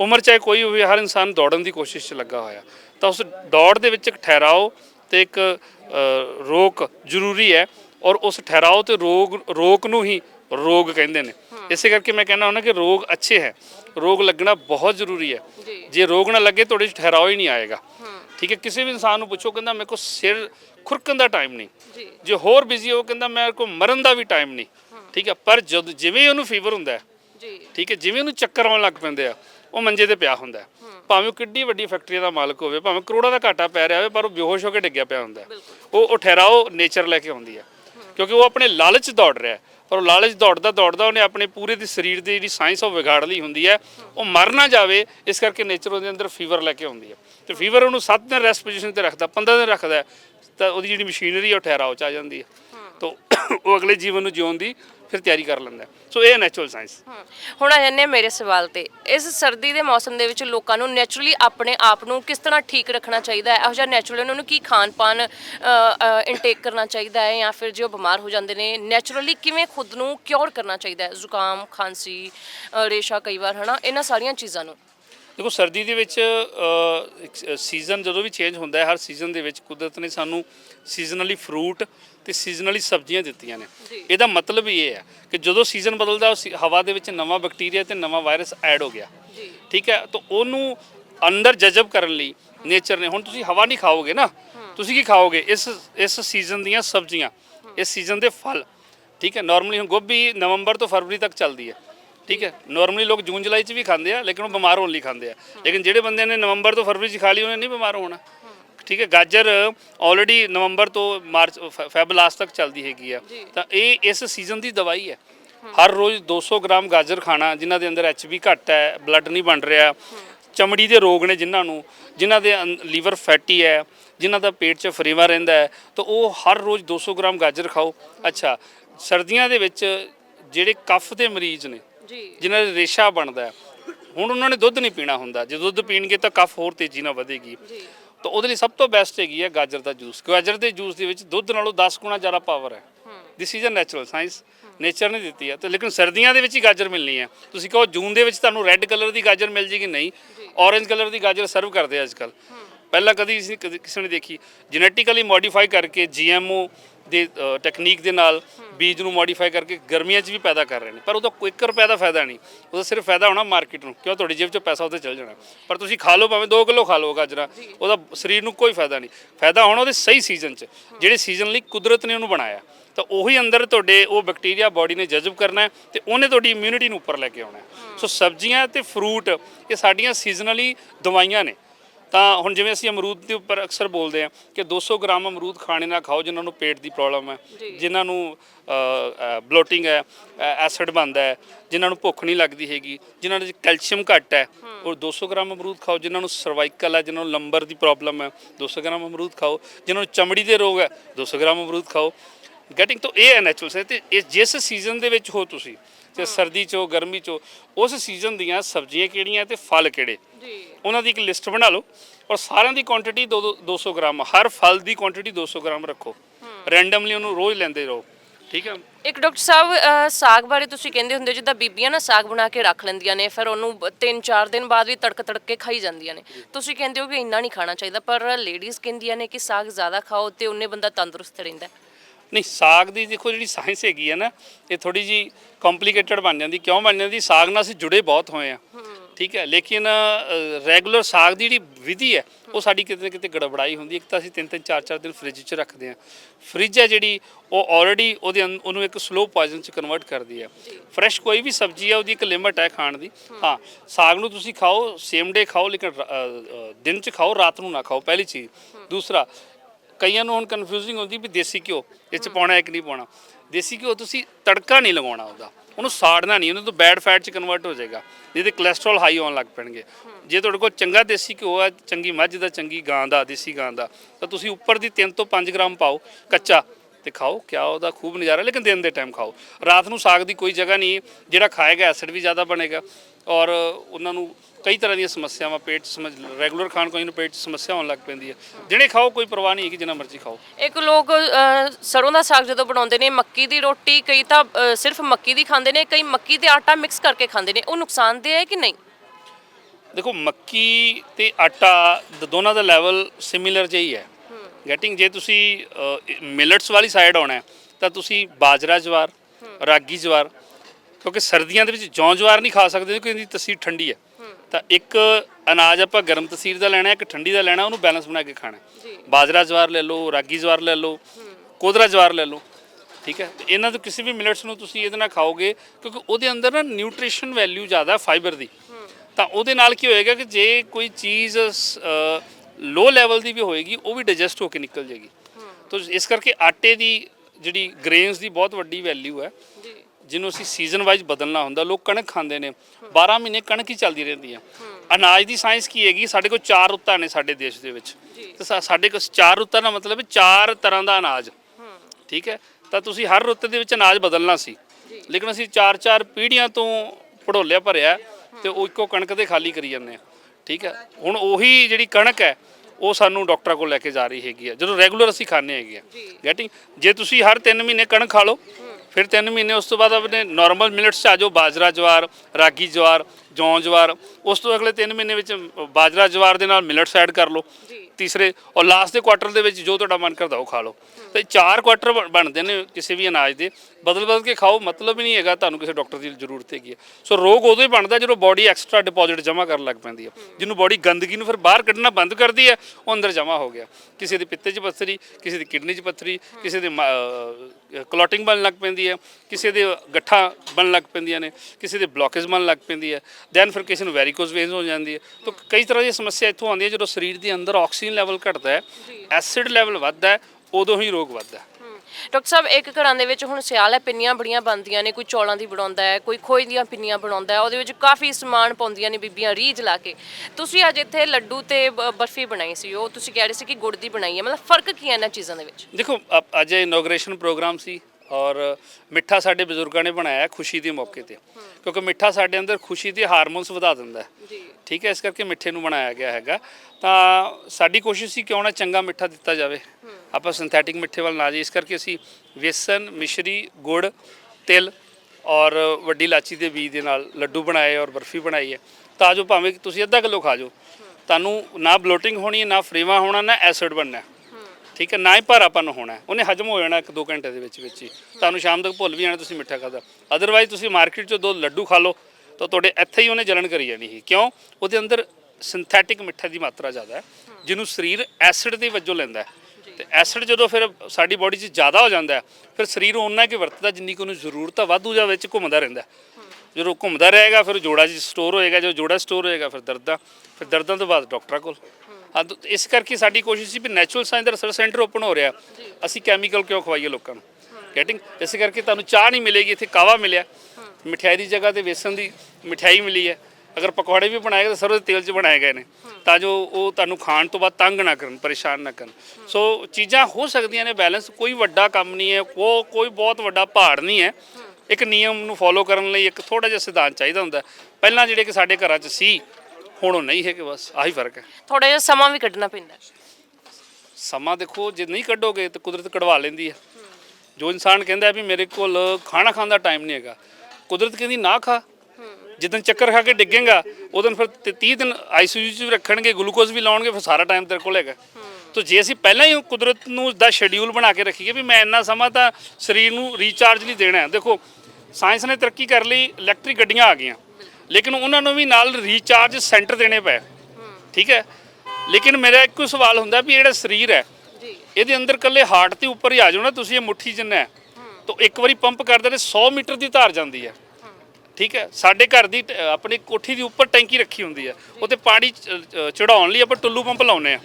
ਉਮਰ ਚਾਹੇ ਕੋਈ ਹੋਵੇ ਹਰ ਇਨਸਾਨ ਦੌੜਨ ਦੀ ਕੋਸ਼ਿਸ਼ 'ਚ ਲੱਗਾ ਹੋਇਆ। ਤਾਂ ਉਸ ਦੌੜ ਦੇ ਵਿੱਚ ਇੱਕ ਠਹਿਰਾਓ ਤੇ ਇੱਕ ਰੋਕ ਜ਼ਰੂਰੀ ਹੈ। ਔਰ ਉਸ ਠਹਿਰਾਓ ਤੇ ਰੋਗ ਰੋਕ ਨੂੰ ਹੀ ਰੋਗ ਕਹਿੰਦੇ ਨੇ। ਇਸੇ ਕਰਕੇ ਮੈਂ ਕਹਿੰਦਾ ਹੁੰਦਾ ਕਿ ਰੋਗ ਅੱਛੇ ਹੈ। ਰੋਗ ਲੱਗਣਾ ਬਹੁਤ ਜ਼ਰੂਰੀ ਹੈ। ਜੀ। ਰੋਗ ਨਾ ਲੱਗੇ ਤੁਹਾਡੇ 'ਚ ਠਹਿਰਾਓ ਹੀ ਨਹੀਂ ਆਏਗਾ। ਠੀਕ ਹੈ ਕਿਸੇ ਵੀ ਇਨਸਾਨ ਨੂੰ ਪੁੱਛੋ ਕਹਿੰਦਾ ਮੇਰੇ ਕੋਲ ਸਿਰ ਖੁਰਕਣ ਦਾ ਟਾਈਮ ਨਹੀਂ। ਜੀ। ਹੋਰ ਬਿਜ਼ੀ ਹੋ ਕਹਿੰਦਾ ਮੇਰੇ ਕੋਲ ਮਰਨ ਦਾ ਵੀ ਟਾਈਮ ਨਹੀਂ। ਠੀਕ ਹੈ ਪਰ ਜਦ ਜਿਵੇਂ ਉਹਨੂੰ ਫੀਵਰ ਹੁੰਦਾ ਜੀ। ਠੀਕ ਹੈ ਜਿਵੇਂ ਉਹਨੂੰ ਚੱਕਰ ਆਉਣ ਲੱਗ ਪੈਂਦੇ ਆ ਉਹ ਮੰਜੇ ਤੇ ਪਿਆ ਹੁੰਦਾ ਭਾਵੇਂ ਉਹ ਕਿੱਡੀ ਵੱਡੀ ਫੈਕਟਰੀ ਦਾ ਮਾਲਕ ਹੋਵੇ ਭਾਵੇਂ ਕਰੋੜਾਂ ਦਾ ਘਾਟਾ ਪੈ ਰਿਹਾ ਹੋਵੇ ਪਰ ਉਹ ਬੇਹੋਸ਼ ਹੋ ਕੇ ਡਿੱਗਿਆ ਪਿਆ ਹੁੰਦਾ ਉਹ ਉਹ ਠਹਿਰਾਓ ਨੇਚਰ ਲੈ ਕੇ ਆਉਂਦੀ ਹੈ। ਕਿਉਂਕਿ ਉਹ ਆਪਣੇ ਲਾਲਚ ਦੌੜ ਰਿਹਾ ਹੈ। ਪਰ ਉਹ ਲਾਲਚ ਦੌੜਦਾ ਦੌੜਦਾ ਉਹਨੇ ਆਪਣੇ ਪੂਰੇ ਦੀ ਸਰੀਰ ਦੀ ਜਿਹੜੀ ਸਾਇੰਸ ਉਹ ਵਿਗਾੜ ਲਈ ਹੁੰਦੀ ਹੈ। ਉਹ ਮਰ ਨਾ ਜਾਵੇ ਇਸ ਕਰਕੇ ਨੇਚਰ ਉਹਦੇ ਅੰਦਰ ਫੀਵਰ ਲੈ ਕੇ ਆਉਂਦੀ ਹੈ। ਤੇ ਫੀਵਰ ਉਹਨੂੰ 7 ਦਿਨ ਰੈਸਟ ਪੋਜੀਸ਼ਨ ਤੇ ਰੱਖਦਾ 15 ਦਿਨ ਰੱਖਦਾ ਤਾਂ ਉਹਦੀ ਜਿਹੜੀ ਮਸ਼ੀਨਰੀ ਉਹ ਠਹਿਰਾਓ ਚ ਆ ਜਾਂਦੀ ਹੈ। ਤਾਂ ਉਹ ਅਗਲੇ ਜੀਵਨ ਨੂੰ ਜਿਉਣ ਦੀ ਫਿਰ ਤਿਆਰੀ ਕਰ ਲੈਂਦਾ। ਸੋ ਇਹ ਨੈਚੁਰਲ ਸਾਇੰਸ ਹੁਣ ਆ ਜਾਂਦੇ ਹਾਂ ਮੇਰੇ ਸਵਾਲ ਤੇ। ਇਸ ਸਰਦੀ ਦੇ ਮੌਸਮ ਦੇ ਵਿੱਚ ਲੋਕਾਂ ਨੂੰ ਨੇਚਰਲੀ ਆਪਣੇ ਆਪ ਨੂੰ ਕਿਸ ਤਰ੍ਹਾਂ ਠੀਕ ਰੱਖਣਾ ਚਾਹੀਦਾ ਹੈ? ਇਹੋ ਜਿਹਾ ਨੇਚਰਲੀ ਉਹਨਾਂ ਨੂੰ ਕੀ ਖਾਣ ਪਾਨ ਇਨਟੇਕ ਕਰਨਾ ਚਾਹੀਦਾ ਹੈ ਜਾਂ ਫਿਰ ਜੋ ਬਿਮਾਰ ਹੋ ਜਾਂਦੇ ਨੇ ਨੇਚਰਲੀ ਕਿਵੇਂ ਖੁਦ ਨੂੰ ਕਿਉਰ ਕਰਨਾ ਚਾਹੀਦਾ ਹੈ? ਜ਼ੁਕਾਮ ਖਾਂਸੀ ਅ, ਰੇਸ਼ਾ ਕਈ ਵਾਰ ਹਨਾ? ਇਹਨਾਂ ਸਾਰੀਆਂ ਚੀਜ਼ਾਂ ਨੂੰ। ਦੇਖੋ ਸਰਦੀ ਦੇ ਵਿੱਚ ਸੀਜ਼ਨ ਜਦੋਂ ਵੀ ਚੇਂਜ ਹੁੰਦਾ ਹੈ ਹਰ ਸੀਜ਼ਨ ਦੇ ਵਿੱਚ ਕੁਦਰਤ ਨੇ ਸਾਨੂੰ ਸੀਜ਼ਨਲੀ ਫਰੂਟ ਤੇ ਸੀਜ਼ਨਲੀ ਸਬਜ਼ੀਆਂ ਦਿੱਤੀਆਂ ਨੇ। ਇਹਦਾ ਮਤਲਬ ਇਹ ਹੈ ਕਿ ਜਦੋਂ ਸੀਜ਼ਨ ਬਦਲਦਾ ਉਸ ਹਵਾ ਦੇ ਵਿੱਚ ਨਵਾਂ ਬੈਕਟੀਰੀਆ ਤੇ ਨਵਾਂ ਵਾਇਰਸ ਐਡ ਹੋ ਗਿਆ। ਠੀਕ ਹੈ? ਤਾਂ ਉਹਨੂੰ ਅੰਦਰ ਜਜ਼ਬ ਕਰਨ ਲਈ ਨੇਚਰ ਨੇ ਹੁਣ ਤੁਸੀਂ ਹਵਾ ਨਹੀਂ ਖਾਓਗੇ ਨਾ ਤੁਸੀਂ ਕੀ ਖਾਓਗੇ? ਇਸ ਇਸ ਸੀਜ਼ਨ ਦੀਆਂ ਸਬਜ਼ੀਆਂ ਇਸ ਸੀਜ਼ਨ ਦੇ ਫਲ। ਠੀਕ ਹੈ? ਨਾਰਮਲੀ ਹੁਣ ਗੋਭੀ ਨਵੰਬਰ ਤੋਂ ਫਰਵਰੀ ਤੱਕ ਚੱਲਦੀ ਹੈ। ਠੀਕ ਹੈ? ਨਾਰਮਲੀ ਲੋਕ ਜੂਨ ਜੁਲਾਈ 'ਚ ਵੀ ਖਾਂਦੇ ਆ ਲੇਕਿਨ ਉਹ ਬਿਮਾਰ ਹੋਣ ਲਈ ਖਾਂਦੇ ਆ। ਲੇਕਿਨ ਜਿਹੜੇ ਬੰਦੇ ਨੇ ਨਵੰਬਰ ਤੋਂ ਫਰਵਰੀ 'ਚ ਖਾ ਲਈ ਉਹਨੇ ਨਹੀਂ ਬਿਮਾਰ ਹੋਣਾ। ਠੀਕ ਹੈ ਗਾਜਰ ਆਲਰੇਡੀ ਨਵੰਬਰ ਤੋਂ ਮਾਰਚ ਫੈਬ ਲਾਸਟ ਤੱਕ ਚੱਲਦੀ ਹੈਗੀ ਆ। ਤਾਂ ਇਹ ਇਸ ਸੀਜ਼ਨ ਦੀ ਦਵਾਈ ਹੈ। ਹਰ ਰੋਜ਼ 200 ਗ੍ਰਾਮ ਗਾਜਰ ਖਾਣਾ ਜਿਨ੍ਹਾਂ ਦੇ ਅੰਦਰ ਐਚਬੀ ਘੱਟ ਹੈ ਬਲੱਡ ਨਹੀਂ ਬਣ ਰਿਹਾ। ਚਮੜੀ ਦੇ ਰੋਗ ਨੇ ਜਿਨ੍ਹਾਂ ਨੂੰ ਜਿਨ੍ਹਾਂ ਦੇ ਲੀਵਰ ਫੈਟੀ ਹੈ ਜਿਨ੍ਹਾਂ ਦਾ ਪੇਟ 'ਚ ਫਰੇਵਾ ਰਹਿੰਦਾ ਹੈ ਤਾਂ ਉਹ ਹਰ ਰੋਜ਼ 200 ਗ੍ਰਾਮ ਗਾਜਰ ਖਾਓ। ਅੱਛਾ ਸਰਦੀਆਂ ਦੇ ਵਿੱਚ ਜਿਹੜੇ ਕਫ ਦੇ ਮਰੀਜ਼ ਨੇ ਜਿਨ੍ਹਾਂ ਦੇ ਰੇਸ਼ਾ ਬਣਦਾ ਹੁਣ ਉਹਨਾਂ ਨੇ ਦੁੱਧ ਨਹੀਂ ਪੀਣਾ ਹੁੰਦਾ। ਜੇ ਦੁੱਧ ਪੀਣਗੇ ਤਾਂ ਕਫ ਹੋਰ ਤੇਜ਼ੀ ਨਾਲ ਵਧੇਗੀ। ਤਾਂ ਉਹਦੇ ਲਈ ਸਭ ਤੋਂ ਬੈਸਟ ਹੈਗੀ ਹੈ ਗਾਜਰ ਦਾ ਜੂਸ ਗਾਜਰ ਦੇ ਜੂਸ ਦੇ ਵਿੱਚ ਦੁੱਧ ਨਾਲੋਂ 10 ਗੁਣਾ ਜ਼ਿਆਦਾ ਪਾਵਰ ਹੈ। This is a natural science nature ਨੇ ਦਿੱਤੀ ਹੈ ਤੇ ਲੇਕਿਨ ਸਰਦੀਆਂ ਦੇ ਵਿੱਚ ਹੀ ਗਾਜਰ ਮਿਲਣੀ ਹੈ। ਤੁਸੀਂ ਕਹੋ ਜੂਨ ਦੇ ਵਿੱਚ ਤੁਹਾਨੂੰ ਰੈੱਡ ਕਲਰ ਦੀ ਗਾਜਰ ਮਿਲ ਜੇਗੀ? ਨਹੀਂ। ਔਰੇਂਜ ਕਲਰ ਦੀ ਗਾਜਰ ਸਰਵ ਕਰਦੇ ਅੱਜ ਕੱਲ ਪਹਿਲਾਂ ਕਦੀ ਕਿਸੇ ਕਦੀ ਕਿਸੇ ਨੇ ਦੇਖੀ। ਜੈਨੇਟਿਕਲੀ ਮੋਡੀਫਾਈ ਕਰਕੇ ਜੀਐਮਓ ਦੇ ਟੈਕਨੀਕ ਦੇ ਨਾਲ ਬੀਜ ਨੂੰ ਮੋਡੀਫਾਈ ਕਰਕੇ ਗਰਮੀਆਂ 'ਚ ਵੀ ਪੈਦਾ ਕਰ ਰਹੇ ਨੇ। ਪਰ ਉਹਦਾ ਕੋਈ 1 ਰੁਪਏ ਦਾ ਫਾਇਦਾ ਨਹੀਂ। ਉਹਦਾ ਸਿਰਫ ਫਾਇਦਾ ਹੋਣਾ ਮਾਰਕੀਟ ਨੂੰ ਕਿਉਂ ਤੁਹਾਡੀ ਜੇਬ 'ਚ ਪੈਸਾ ਉੱਤੇ ਚੱਲ ਜਾਣਾ। ਪਰ ਤੁਸੀਂ ਖਾ ਲਓ ਭਾਵੇਂ 2 ਕਿਲੋ ਖਾ ਲਓ ਗਾਜਰਾਂ ਉਹਦਾ ਸਰੀਰ ਨੂੰ ਕੋਈ ਫਾਇਦਾ ਨਹੀਂ। ਫਾਇਦਾ ਹੋਣਾ ਉਹਦੇ ਸਹੀ ਸੀਜ਼ਨ 'ਚ ਜਿਹੜੇ ਸੀਜ਼ਨ ਲਈ ਕੁਦਰਤ ਨੇ ਉਹਨੂੰ ਬਣਾਇਆ। ਤਾਂ ਉਹੀ ਅੰਦਰ ਤੁਹਾਡੇ ਉਹ ਬੈਕਟੀਰੀਆ ਬਾਡੀ ਨੇ ਜਜ਼ਬ ਕਰਨਾ ਹੈ ਤੇ ਉਹਨੇ ਤੁਹਾਡੀ ਇਮਿਊਨਿਟੀ ਨੂੰ ਉੱਪਰ ਲੈ ਕੇ ਆਉਣਾ ਸੋ ਸਬਜ਼ੀਆਂ ਤੇ ਫਰੂਟ ਇਹ ਸਾਡੀਆਂ ਸੀਜ਼ਨਲੀ ਦਵਾਈਆਂ ਨੇ। ਤਾਂ ਹੁਣ ਜਿਵੇਂ ਅਸੀਂ ਅਮਰੂਦ ਦੇ ਉੱਪਰ ਅਕਸਰ ਬੋਲਦੇ ਆ ਕਿ 200 ਗ੍ਰਾਮ ਅਮਰੂਦ ਖਾਣੇ ਨਾ ਖਾਓ ਜਿਨ੍ਹਾਂ ਨੂੰ ਪੇਟ ਦੀ ਪ੍ਰੋਬਲਮ ਹੈ ਜਿਨ੍ਹਾਂ ਨੂੰ ਬਲੋਟਿੰਗ ਹੈ ਐਸਿਡ ਬਣਦਾ ਹੈ ਜਿਨ੍ਹਾਂ ਨੂੰ ਭੁੱਖ ਨਹੀਂ ਲੱਗਦੀ ਹੈਗੀ ਜਿਨ੍ਹਾਂ ਦੇ ਕੈਲਸ਼ੀਅਮ ਘੱਟ ਹੈ ਉਹ 200 ਗ੍ਰਾਮ ਅਮਰੂਦ ਖਾਓ ਜਿਨ੍ਹਾਂ ਨੂੰ ਸਰਵਾਈਕਲ ਹੈ ਜਿਨ੍ਹਾਂ ਨੂੰ ਲੰਬਰ ਦੀ ਪ੍ਰੋਬਲਮ ਹੈ 200 ਗ੍ਰਾਮ ਅਮਰੂਦ ਖਾਓ ਜਿਨ੍ਹਾਂ ਨੂੰ ਚਮੜੀ ਦੇ ਰੋਗ ਹੈ 200 ਗ੍ਰਾਮ ਅਮਰੂਦ ਖਾਓ। ਗੈਟਿੰਗ ਤੋਂ ਇਹ ਹੈ ਨੈਚੁਰਲ ਸੇ ਤੇ ਇਹ ਜਿਸ ਸੀਜ਼ਨ ਦੇ ਵਿੱਚ ਹੋ ਤੁਸੀਂ ਤੇ ਸਰਦੀ ਚ ਗਰਮੀ ਚ ਉਸ ਸੀਜ਼ਨ ਦੀਆਂ ਸਬਜ਼ੀਆਂ ਕਿਹੜੀਆਂ ਤੇ ਫਲ ਕਿਹੜੇ? ਜੀ। ਉਹਨਾਂ ਦੀ ਇੱਕ ਲਿਸਟ ਬਣਾ ਲਓ ਔਰ ਸਾਰਿਆਂ ਦੀ ਕੁਆਂਟੀਟੀ 200 ਗ੍ਰਾਮ ਹਰ ਫਲ ਦੀ ਕੁਆਂਟੀਟੀ 200 ਗ੍ਰਾਮ ਰੱਖੋ। ਰੈਂਡਮਲੀ ਉਹਨੂੰ ਰੋਜ਼ ਲੈਂਦੇ ਰਹੋ। ਠੀਕ ਹੈ ਇੱਕ ਡਾਕਟਰ ਸਾਹਿਬ ਸਾਗ ਬਾਰੇ ਤੁਸੀਂ ਕਹਿੰਦੇ ਹੁੰਦੇ ਜਿੱਦਾਂ ਬੀਬੀਆਂ ਨਾ ਸਾਗ ਬਣਾ ਕੇ ਰੱਖ ਲੈਂਦੀਆਂ ਨੇ ਫਿਰ ਉਹਨੂੰ 3-4 ਦਿਨ ਬਾਅਦ ਵੀ ਤੜਕ ਤੜਕ ਕੇ ਖਾਈ ਜਾਂਦੀਆਂ ਨੇ। ਤੁਸੀਂ ਕਹਿੰਦੇ ਹੋ ਕਿ ਇੰਨਾ ਨਹੀਂ ਖਾਣਾ ਚਾਹੀਦਾ ਪਰ ਲੇਡੀਜ਼ ਕਹਿੰਦੀਆਂ ਨੇ ਕਿ ਸਾਗ ਜ਼ਿਆਦਾ ਖਾਓ ਤੇ ਉਹਨੇ ਬੰਦਾ ਤੰਦਰੁਸਤ ਰਹਿੰਦਾ। ਨਹੀਂ ਸਾਗ ਦੀ ਦੇਖੋ ਜਿਹੜੀ ਸਾਇੰਸ ਹੈਗੀ ਹੈ ਨਾ ਇਹ ਥੋੜੀ ਜੀ ਕੰਪਲਿਕੇਟਡ ਬਣ ਜਾਂਦੀ। ਕਿਉਂ ਬਣ ਜਾਂਦੀ? ਸਾਗ ਨਾਲ ਅਸੀਂ ਜੁੜੇ ਬਹੁਤ ਹੋਏ ਆ। ਠੀਕ ਹੈ ਲੇਕਿਨ ਰੈਗੂਲਰ ਸਾਗ ਦੀ ਜਿਹੜੀ ਵਿਧੀ ਹੈ ਉਹ ਸਾਡੀ ਕਿਤੇ ਨਾ ਕਿਤੇ ਗੜਬੜਾਈ ਹੁੰਦੀ ਹੈ। ਇੱਕ ਤਾਂ ਅਸੀਂ ਤਿੰਨ ਤਿੰਨ ਚਾਰ ਚਾਰ ਦਿਨ ਫ੍ਰਿਜ 'ਚ ਰੱਖਦੇ ਆ ਫ੍ਰਿਜ ਹੈ ਜਿਹੜੀ ਉਹ ਆਲਰੇਡੀ ਉਹਦੇ ਉਹਨੂੰ ਇੱਕ ਸਲੋ ਪੋਇਜ਼ਨ 'ਚ ਕਨਵਰਟ ਕਰਦੀ ਹੈ। ਫਰੈਸ਼ ਕੋਈ ਵੀ ਸਬਜ਼ੀ ਹੈ ਉਹਦੀ ਇੱਕ ਲਿਮਟ ਹੈ ਖਾਣ ਦੀ। ਹਾਂ। ਸਾਗ ਨੂੰ ਤੁਸੀਂ ਖਾਓ ਸੇਮ ਡੇ ਖਾਓ ਲੇਕਿਨ ਦਿਨ 'ਚ ਖਾਓ ਰਾਤ ਨੂੰ ਨਾ ਖਾਓ ਪਹਿਲੀ ਚੀਜ਼। ਦੂਸਰਾ ਕਈਆਂ ਨੂੰ ਹੁਣ ਕਨਫਿਊਜ਼ਿੰਗ ਹੁੰਦੀ ਵੀ ਦੇਸੀ ਘਿਓ ਇਹ ਚ ਪਾਉਣਾ ਹੈ ਕਿ ਨਹੀਂ ਪਾਉਣਾ। ਦੇਸੀ ਘਿਓ ਤੁਸੀਂ ਤੜਕਾ ਨਹੀਂ ਲਗਾਉਣਾ ਉਹਦਾ। ਉਹਨੂੰ ਸਾੜਨਾ ਨਹੀਂ, ਉਹਨਾਂ ਤੋਂ ਬੈਡ ਫੈਟ ਚ ਕਨਵਰਟ ਹੋ ਜਾਏਗਾ। ਜਿਹਦੇ ਕੋਲੇਸਟ੍ਰੋਲ ਹਾਈ ਹੋਣ ਲੱਗ ਪੈਣਗੇ। ਜੇ ਤੁਹਾਡੇ ਕੋਲ ਚੰਗਾ ਦੇਸੀ ਘਿਓ ਹੈ ਚੰਗੀ ਮੱਝ ਦਾ, ਚੰਗੀ ਗਾਂ ਦਾ, ਦੇਸੀ ਗਾਂ ਦਾ, ਤਾਂ ਤੁਸੀਂ ਉੱਪਰ ਦੀ 3 ਤੋਂ 5 ਗ੍ਰਾਮ ਪਾਓ, ਕੱਚਾ। ਤੇ ਖਾਓ ਕਿਆ ਉਹਦਾ ਖੂਬ ਨਜ਼ਾਰਾ ਲੇਕਿਨ ਦਿਨ ਦੇ ਟਾਈਮ ਖਾਓ। ਰਾਤ ਨੂੰ ਸਾਗ ਦੀ ਕੋਈ ਜਗ੍ਹਾ ਨਹੀਂ ਜਿਹੜਾ ਖਾਏਗਾ ਐਸਿਡ ਵੀ ਜ਼ਿਆਦਾ ਬਣੇਗਾ। ਔਰ ਉਹਨਾਂ ਨੂੰ ਕਈ ਤਰ੍ਹਾਂ ਦੀਆਂ ਸਮੱਸਿਆਵਾਂ ਪੇਟ 'ਚ ਸਮਝ ਰੈਗੂਲਰ ਖਾਣ ਕੋਈ ਨੂੰ ਪੇਟ 'ਚ ਸਮੱਸਿਆ ਹੋਣ ਲੱਗ ਪੈਂਦੀ ਹੈ। ਦਿਨੇ ਖਾਓ ਕੋਈ ਪਰਵਾਹ ਨਹੀਂ ਹੈਗੀ ਜਿੰਨਾ ਮਰਜ਼ੀ ਖਾਓ। ਇੱਕ ਲੋਕ ਸਰੋਂ ਦਾ ਸਾਗ ਜਦੋਂ ਬਣਾਉਂਦੇ ਨੇ ਮੱਕੀ ਦੀ ਰੋਟੀ ਕਈ ਤਾਂ ਸਿਰਫ ਮੱਕੀ ਦੀ ਖਾਂਦੇ ਨੇ ਕਈ ਮੱਕੀ ਤੇ ਆਟਾ ਮਿਕਸ ਕਰਕੇ ਖਾਂਦੇ ਨੇ। ਉਹ ਨੁਕਸਾਨਦੇਹ ਹੈ ਕਿ ਨਹੀਂ? ਦੇਖੋ ਮੱਕੀ ਤੇ ਆਟਾ ਦੋਨਾਂ ਦਾ ਲੈਵਲ ਸਿਮਿਲਰ ਜਿਹਾ ਹੀ ਹੈ। ਗੈਟਿੰਗ ਜੇ ਤੁਸੀਂ ਮਿਲਟਸ ਵਾਲੀ ਸਾਈਡ ਆਉਣਾ ਤਾਂ ਤੁਸੀਂ ਬਾਜਰਾ ਜਵਾਰ ਰਾਗੀ ਜਵਾਰ ਕਿਉਂਕਿ ਸਰਦੀਆਂ ਦੇ ਵਿੱਚ ਜੌਂ ਜਵਾਰ ਨਹੀਂ ਖਾ ਸਕਦੇ ਕਿਉਂਕਿ ਇਹਦੀ ਤਸੀਰ ਠੰਡੀ ਹੈ। ਤਾਂ ਇੱਕ ਅਨਾਜ ਆਪਾਂ ਗਰਮ ਤਸੀਰ ਦਾ ਲੈਣਾ ਹੈ, ਇੱਕ ਠੰਡੀ ਦਾ ਲੈਣਾ ਉਹਨੂੰ ਬੈਲੈਂਸ ਬਣਾ ਕੇ ਖਾਣਾ। ਬਾਜਰਾ ਜਵਾਰ ਲੈ ਲਓ ਰਾਗੀ ਜਵਾਰ ਲੈ ਲਓ ਕੋਦਰਾ ਜਵਾਰ ਲੈ ਲਓ ਠੀਕ ਹੈ? ਇਹਨਾਂ ਤੋਂ ਕਿਸੇ ਵੀ ਮਿਲਟਸ ਨੂੰ ਤੁਸੀਂ ਇਹਦੇ ਨਾਲ ਖਾਓਗੇ ਕਿਉਂਕਿ ਉਹਦੇ ਅੰਦਰ ਨਾ ਨਿਊਟ੍ਰੀਸ਼ਨ ਵੈਲਿਊ ਜ਼ਿਆਦਾ ਫਾਈਬਰ ਦੀ। ਤਾਂ ਉਹਦੇ ਨਾਲ ਕੀ ਹੋਏਗਾ ਕਿ ਜੇ ਕੋਈ ਚੀਜ਼ ਲੋ ਲੈਵਲ ਦੀ ਵੀ ਹੋਏਗੀ ਉਹ ਵੀ ਡਾਈਜੈਸਟ ਹੋ ਕੇ ਨਿਕਲ ਜਾਏਗੀ। ਤਾਂ ਇਸ ਕਰਕੇ ਆਟੇ ਦੀ ਜਿਹੜੀ ਗ੍ਰੇਨਸ ਦੀ ਬਹੁਤ ਵੱਡੀ ਵੈਲਿਊ ਹੈ ਜੀ। ਜਿਹਨੂੰ ਅਸੀਂ ਸੀਜ਼ਨ ਵਾਈਜ਼ ਬਦਲਣਾ ਹੁੰਦਾ ਲੋਕ ਕਣਕ ਖਾਂਦੇ ਨੇ 12 ਮਹੀਨੇ ਕਣਕ ਹੀ ਚੱਲਦੀ ਰਹਿੰਦੀ ਹੈ। ਅਨਾਜ ਦੀ ਸਾਇੰਸ ਕੀ ਹੈਗੀ ਸਾਡੇ ਕੋਲ ਚਾਰ ਰੁੱਤਾਂ ਨੇ ਸਾਡੇ ਦੇਸ਼ ਦੇ ਵਿੱਚ। ਤੇ ਸਾਡੇ ਕੋਲ ਚਾਰ ਰੁੱਤਾਂ ਦਾ ਮਤਲਬ ਹੈ ਚਾਰ ਤਰ੍ਹਾਂ ਦਾ ਅਨਾਜ। ਠੀਕ ਹੈ? ਤਾਂ ਤੁਸੀਂ ਹਰ ਰੁੱਤ ਦੇ ਵਿੱਚ ਅਨਾਜ ਬਦਲਣਾ ਸੀ। ਲੇਕਿਨ ਅਸੀਂ ਚਾਰ ਚਾਰ ਪੀੜ੍ਹੀਆਂ ਤੋਂ ਪੜੋਲਿਆ ਭਰਿਆ ਤੇ ਉਹ ਇੱਕੋ ਕਣਕ ਦੇ ਖਾਲੀ ਕਰੀ ਜਾਂਦੇ ਆ ਠੀਕ ਹੈ? ਹੁਣ ਉਹੀ ਜਿਹੜੀ ਕਣਕ ਹੈ ਉਹ ਸਾਨੂੰ ਡਾਕਟਰਾਂ ਕੋਲ ਲੈ ਕੇ ਜਾ ਰਹੀ ਹੈਗੀ ਆ ਜਦੋਂ ਰੈਗੂਲਰ ਅਸੀਂ ਖਾਣੇ ਹੈਗੇ ਆ ਗੈਟਿੰਗ ਜੇ ਤੁਸੀਂ ਹਰ 3 ਮਹੀਨੇ ਕਣਕ ਖਾ ਲਓ ਫਿਰ 3 ਮਹੀਨੇ ਉਸ ਤੋਂ ਬਾਅਦ ਆਪਣੇ ਨਾਰਮਲ ਮਿਲਟਸ 'ਚ ਆ ਜਾਓ। ਬਾਜਰਾ ਜਵਾਰ ਰਾਗੀ ਜਵਾਰ ਜੌਂ ਜਵਾਰ ਉਸ ਤੋਂ ਅਗਲੇ 3 ਮਹੀਨੇ ਵਿੱਚ ਬਾਜਰਾ ਜਵਾਰ ਦੇ ਨਾਲ ਮਿਲਟਸ ਐਡ ਕਰ ਲਓ। ਤੀਸਰੇ ਔਰ ਲਾਸਟ ਦੇ ਕੁਆਟਰ ਦੇ ਵਿੱਚ ਜੋ ਤੁਹਾਡਾ ਮਨ ਕਰਦਾ ਉਹ ਖਾ ਲਓ। ਤੇ ਚਾਰ ਕੁਆਟਰ ਬਣ- ਬਣਦੇ ਨੇ ਕਿਸੇ ਵੀ ਅਨਾਜ ਦੇ। ਬਦਲ ਬਦਲ ਕੇ ਖਾਓ ਮਤਲਬ ਹੀ ਨਹੀਂ ਹੈਗਾ ਤੁਹਾਨੂੰ ਕਿਸੇ ਡਾਕਟਰ ਦੀ ਜ਼ਰੂਰਤ ਹੈਗੀ ਹੈ। ਸੋ ਰੋਗ ਉਦੋਂ ਹੀ ਬਣਦਾ ਜਦੋਂ ਬਾਡੀ ਐਕਸਟਰਾ ਡਿਪੋਜ਼ਿਟ ਜਮ੍ਹਾਂ ਕਰਨ ਲੱਗ ਪੈਂਦੀ ਹੈ। ਜਿਹਨੂੰ ਬਾਡੀ ਗੰਦਗੀ ਨੂੰ ਫਿਰ ਬਾਹਰ ਕੱਢਣਾ ਬੰਦ ਕਰਦੀ ਹੈ ਉਹ ਅੰਦਰ ਜਮ੍ਹਾਂ ਹੋ ਗਿਆ। ਕਿਸੇ ਦੇ ਪਿੱਤੇ 'ਚ ਪੱਥਰੀ ਕਿਸੇ ਦੀ ਕਿਡਨੀ 'ਚ ਪੱਥਰੀ ਕਿਸੇ ਦੇ ਕਲੋਟਿੰਗ ਬਣਨ ਲੱਗ ਪੈਂਦੀ ਹੈ। ਕਿਸੇ ਦੇ ਗੱਠਾਂ ਬਣਨ ਲੱਗ ਪੈਂਦੀਆਂ ਨੇ ਕਿਸੇ ਦੇ ਬਲੋਕੇਜ ਬਣਨ ਲੱਗ ਪੈਂਦੀ ਹੈ। ਦੈਨ ਫਿਰ ਕਿਸੇ ਨੂੰ ਵੈਰੀਕੋਜ਼ ਵੇਨਸ ਹੋ ਜਾਂਦੀ ਹੈ। ਤਾਂ ਕਈ ਤਰ੍ਹਾਂ ਦੀਆਂ ਸਮੱਸਿਆ ਇੱਥੋਂ ਆਉਂਦੀਆਂ ਜਦੋਂ ਸਰੀਰ ਦੇ ਅੰਦਰ ਆਕਸੀਜਨ ਲੈਵਲ ਘਟਦਾ ਹੈ ਐਸਿਡ ਲੈਵਲ ਵੱਧਦਾ ਹੈ ਉਦੋਂ ਹੀ ਰੋਗ ਵੱਧਦਾ ਹੈ। ਡਾਕਟਰ ਸਾਹਿਬ ਇੱਕ ਘਰਾਂ ਦੇ ਵਿੱਚ ਹੁਣ ਸਿਆਲ ਹੈ ਪਿੰਨੀਆਂ ਬੜੀਆਂ ਬਣਦੀਆਂ ਨੇ ਕੋਈ ਚੌਲਾਂ ਦੀ ਬਣਾਉਂਦਾ ਹੈ ਕੋਈ ਖੋਏ ਦੀਆਂ ਪਿੰਨੀਆਂ ਬਣਾਉਂਦਾ ਹੈ ਉਹਦੇ ਵਿੱਚ ਕਾਫੀ ਸਮਾਨ ਪਾਉਂਦੀਆਂ ਨੇ ਬੀਬੀਆਂ ਰੀਝ ਲਾ ਕੇ। ਤੁਸੀਂ ਅੱਜ ਇੱਥੇ ਲੱਡੂ ਤੇ ਬ- ਬਰਫੀ ਬਣਾਈ ਸੀ ਉਹ ਤੁਸੀਂ ਕਹਿ ਰਹੇ ਸੀ ਕਿ ਗੁੜ ਦੀ ਬਣਾਈ ਹੈ ਮਤਲਬ ਫ਼ਰਕ ਕੀ ਹੈ ਇਹਨਾਂ ਚੀਜ਼ਾਂ ਦੇ ਵਿੱਚ? ਦੇਖੋ ਅ- ਅੱਜ ਇਨੋਗ੍ਰੇਸ਼ਨ ਪ੍ਰੋਗਰਾਮ ਸੀ ਔਰ ਮਿੱਠਾ ਸਾਡੇ ਬਜ਼ੁਰਗਾਂ ਨੇ ਬਣਾਇਆ ਖੁਸ਼ੀ ਦੇ ਮੌਕੇ ਤੇ। ਕਿਉਂਕਿ ਮਿੱਠਾ ਸਾਡੇ ਅੰਦਰ ਖੁਸ਼ੀ ਦੇ ਹਾਰਮੋਨਸ ਵਧਾ ਦਿੰਦਾ ਹੈ। ਜੀ। ਠੀਕ ਹੈ ਇਸ ਕਰਕੇ ਮਿੱਠੇ ਨੂੰ ਬਣਾਇਆ ਗਿਆ ਹੈਗਾ। ਤਾਂ ਸਾਡੀ ਕੋਸ਼ਿਸ਼ ਸੀ ਕਿਉਂ ਨਾ ਚੰਗਾ ਮਿੱਠਾ ਦਿੱਤਾ ਜਾਵੇ। ਆਪਾਂ ਸਿੰਥੈਟਿਕ ਮਿੱਠੇ ਵੱਲ ਨਾ ਜੀ ਇਸ ਕਰਕੇ ਅਸੀਂ ਵੇਸਨ ਮਿਸ਼ਰੀ ਗੁੜ ਤਿਲ ਔਰ ਵੱਡੀ ਇਲਾਚੀ ਦੇ ਬੀਜ ਦੇ ਨਾਲ ਲੱਡੂ ਬਣਾਏ ਔਰ ਬਰਫੀ ਬਣਾਈ ਹੈ। ਤਾਂ ਜੋ ਭਾਵੇਂ ਤੁਸੀਂ ਅੱਧਾ ਕਿਲੋ ਖਾ ਜਾਓ। ਤੁਹਾਨੂੰ ਨਾ ਬਲੋਟਿੰਗ ਹੋਣੀ ਹੈ ਨਾ ਫਰੇਵਾ ਹੋਣਾ ਨਾ ਐਸਿਡ ਬਣਨਾ। ਠੀਕ ਹੈ, ਨਾ ਹੀ ਭਾਰਾਪਨ ਹੋਣਾ ਉਹਨੇ ਹਜਮ ਹੋ ਜਾਣਾ 1-2 ਘੰਟੇ ਦੇ ਵਿੱਚ ਵਿੱਚ ਹੀ। ਤੁਹਾਨੂੰ ਸ਼ਾਮ ਤੱਕ ਭੁੱਲ ਵੀ ਜਾਣਾ, ਤੁਸੀਂ ਮਿੱਠਾ ਖਾਦਾ ਅਦਰਵਾਈਜ਼ ਤੁਸੀਂ ਮਾਰਕੀਟ 'ਚੋਂ ਦੋ ਲੱਡੂ ਖਾ ਲਓ, ਤਾਂ ਤੁਹਾਡੇ ਇੱਥੇ ਹੀ ਉਹਨੇ ਜਲਣ ਕਰੀ ਜਾਣੀ ਸੀ। ਕਿਉਂ? ਉਹਦੇ ਅੰਦਰ ਸਿੰਥੈਟਿਕ ਮਿੱਠੇ ਦੀ ਮਾਤਰਾ ਜ਼ਿਆਦਾ ਹੈ, ਜਿਹਨੂੰ ਸਰੀਰ ਐਸਿਡ ਦੇ ਵਜੋਂ ਲੈਂਦਾ ਹੈ। ਤੇ ਐਸਿਡ ਜਦੋਂ ਫਿਰ ਸਾਡੀ ਬਾਡੀ 'ਚ ਜ਼ਿਆਦਾ ਹੋ ਜਾਂਦਾ ਫਿਰ ਸਰੀਰ ਉਹਨਾਂ ਕਿ ਵਰਤਦਾ ਜਿੰਨੀ ਕੁ ਉਹਨੂੰ ਜ਼ਰੂਰਤ ਆ, ਵਾਧੂ ਜਾਂ ਵਿੱਚ ਘੁੰਮਦਾ ਰਹਿੰਦਾ ਜਦੋਂ ਘੁੰਮਦਾ ਰਹੇਗਾ, ਫਿਰ ਜੋੜਾ 'ਚ ਸਟੋਰ ਹੋਏਗਾ, ਜਦੋਂ ਜੋੜਾ ਸਟੋਰ ਹੋਏਗਾ, ਫਿਰ ਦਰਦਾਂ ਫਿਰ ਦਰਦਾਂ ਤੋਂ ਬਾਅਦ ਡਾਕਟਰਾਂ ਕੋਲ। ਇਸ ਕਰਕੇ ਸਾਡੀ ਕੋਸ਼ਿਸ਼ ਸੀ ਵੀ ਨੈਚੁਰਲ ਸਾਇੰਸ ਦਾ ਰਿਸਰਚ ਸੈਂਟਰ ਓਪਨ ਹੋ ਰਿਹਾ। ਅਸੀਂ ਕੈਮੀਕਲ ਕਿਉਂ ਖਵਾਈਏ ਲੋਕਾਂ ਨੂੰ? ਗੈਟਿੰਗ ਇਸ ਕਰਕੇ ਤੁਹਾਨੂੰ ਚਾਹ ਨਹੀਂ ਮਿਲੇਗੀ, ਇੱਥੇ ਕਾਵਾ ਮਿਲਿਆ। ਮਠਿਆਈ ਦੀ ਜਗ੍ਹਾ ਤੇ ਵੇਸਣ ਦੀ ਮਠਿਆਈ ਮਿਲੀ ਹੈ। ਅਗਰ ਪਕੌੜੇ ਵੀ ਬਣਾਏ ਗਏ ਤਾਂ ਸਰੋਂ ਦੇ ਤੇਲ 'ਚ ਬਣਾਏ ਗਏ ਨੇ। ਤਾਂ ਜੋ ਉਹ ਤੁਹਾਨੂੰ ਖਾਣ ਤੋਂ ਬਾਅਦ ਤੰਗ ਨਾ ਕਰਨ, ਪਰੇਸ਼ਾਨ ਨਾ ਕਰਨ। ਸੋ ਚੀਜ਼ਾਂ ਹੋ ਸਕਦੀਆਂ ਨੇ ਬੈਲੈਂਸ ਕੋਈ ਵੱਡਾ ਕੰਮ ਨਹੀਂ ਹੈ, ਕੋ, ਕੋਈ ਬਹੁਤ ਵੱਡਾ ਪਹਾੜ ਨਹੀਂ ਹੈ। ਇੱਕ ਨਿਯਮ ਨੂੰ ਫੋਲੋ ਕਰਨ ਲਈ ਇੱਕ ਥੋੜਾ ਜਿਹਾ ਸਿਧਾਂਤ ਚਾਹੀਦਾ ਹੁੰਦਾ। ਪਹਿਲਾਂ ਜਿਹੜੇ ਕਿ ਸਾਡੇ ਘਰਾਂ 'ਚ ਸੀ ਹੁਣ ਉਹ ਨਹੀਂ ਹੈਗੇ ਬਸ ਆਹੀ ਫ਼ਰਕ ਹੈ। ਥੋੜਾ ਜਿਹਾ ਸਮਾਂ ਵੀ ਕੱਢਣਾ ਪੈਂਦਾ। ਸਮਾਂ ਦੇਖੋ ਜੇ ਨਹੀਂ ਕੱਢੋਗੇ ਤਾਂ ਕੁਦਰਤ ਕਢਵਾ ਲੈਂਦੀ ਹੈ। ਜੋ ਇਨਸਾਨ ਕਹਿੰਦਾ ਵੀ ਮੇਰੇ ਕੋਲ ਖਾਣਾ ਖਾਣ ਦਾ ਟਾਈਮ ਨਹੀਂ ਹੈਗਾ ਕੁਦਰਤ ਕਹਿੰਦੀ ਨਾ ਖਾ। ਜਿੱਦਨ ਚੱਕਰ ਖਾ ਕੇ ਡਿੱਗੇਗਾ ਉਦੋਂ ਫਿਰ ਤੇ 30 ਦਿਨ ਆਈਸੀਯੂ 'ਚ ਵੀ ਰੱਖਣਗੇ ਗਲੂਕੋਜ਼ ਵੀ ਲਾਉਣਗੇ ਫਿਰ ਸਾਰਾ ਟਾਈਮ ਤੇਰੇ ਕੋਲ ਹੈਗਾ। ਤਾਂ ਜੇ ਅਸੀਂ ਪਹਿਲਾਂ ਹੀ ਕੁਦਰਤ ਨੂੰ ਦਾ ਸ਼ੈਡਿਊਲ ਬਣਾ ਕੇ ਰੱਖੀਏ ਵੀ ਮੈਂ ਇੰਨਾ ਸਮਾਂ ਤਾਂ ਸਰੀਰ ਨੂੰ ਰੀਚਾਰਜ ਲਈ ਦੇਣਾ ਹੈ। ਦੇਖੋ ਸਾਇੰਸ ਨੇ ਤਰੱਕੀ ਕਰ ਲਈ ਇਲੈਕਟ੍ਰਿਕ ਗੱਡੀਆਂ ਆ ਗਈਆਂ। ਲੇਕਿਨ ਉਹਨਾਂ ਨੂੰ ਵੀ ਨਾਲ ਰੀਚਾਰਜ ਸੈਂਟਰ ਦੇਣੇ ਪਏ। ਠੀਕ ਹੈ? ਲੇਕਿਨ ਮੇਰਾ ਇੱਕੋ ਸਵਾਲ ਹੁੰਦਾ ਵੀ ਜਿਹੜਾ ਸਰੀਰ ਹੈ ਜੀ। ਇਹਦੇ ਅੰਦਰ ਕੱਲੇ ਹਾਰਟ ਤੇ ਉੱਪਰ ਹੀ ਆ ਜਾਓ ਨਾ ਤੁਸੀਂ ਇਹ ਮੁੱਠੀ ਜਿੰਨਾ ਹੈ ਤਾਂ ਇੱਕ ਵਾਰੀ ਪੰਪ ਕਰਦੇ ਨੇ 100 ਮੀਟਰ ਦੀ ਧਾਰ ਜਾਂਦੀ ਹੈ। ਠੀਕ ਹੈ? ਸਾਡੇ ਘਰ ਦੀ ਆਪਣੀ ਕੋਠੀ ਦੀ ਉੱਪਰ ਟੈਂਕੀ ਰੱਖੀ ਹੁੰਦੀ ਹੈ। ਉੱਤੇ ਪਾਣੀ ਚੜਾਉਣ ਲਈ ਆਪਾਂ ਟੁੱਲੂ ਪੰਪ ਲਾਉਨੇ ਆ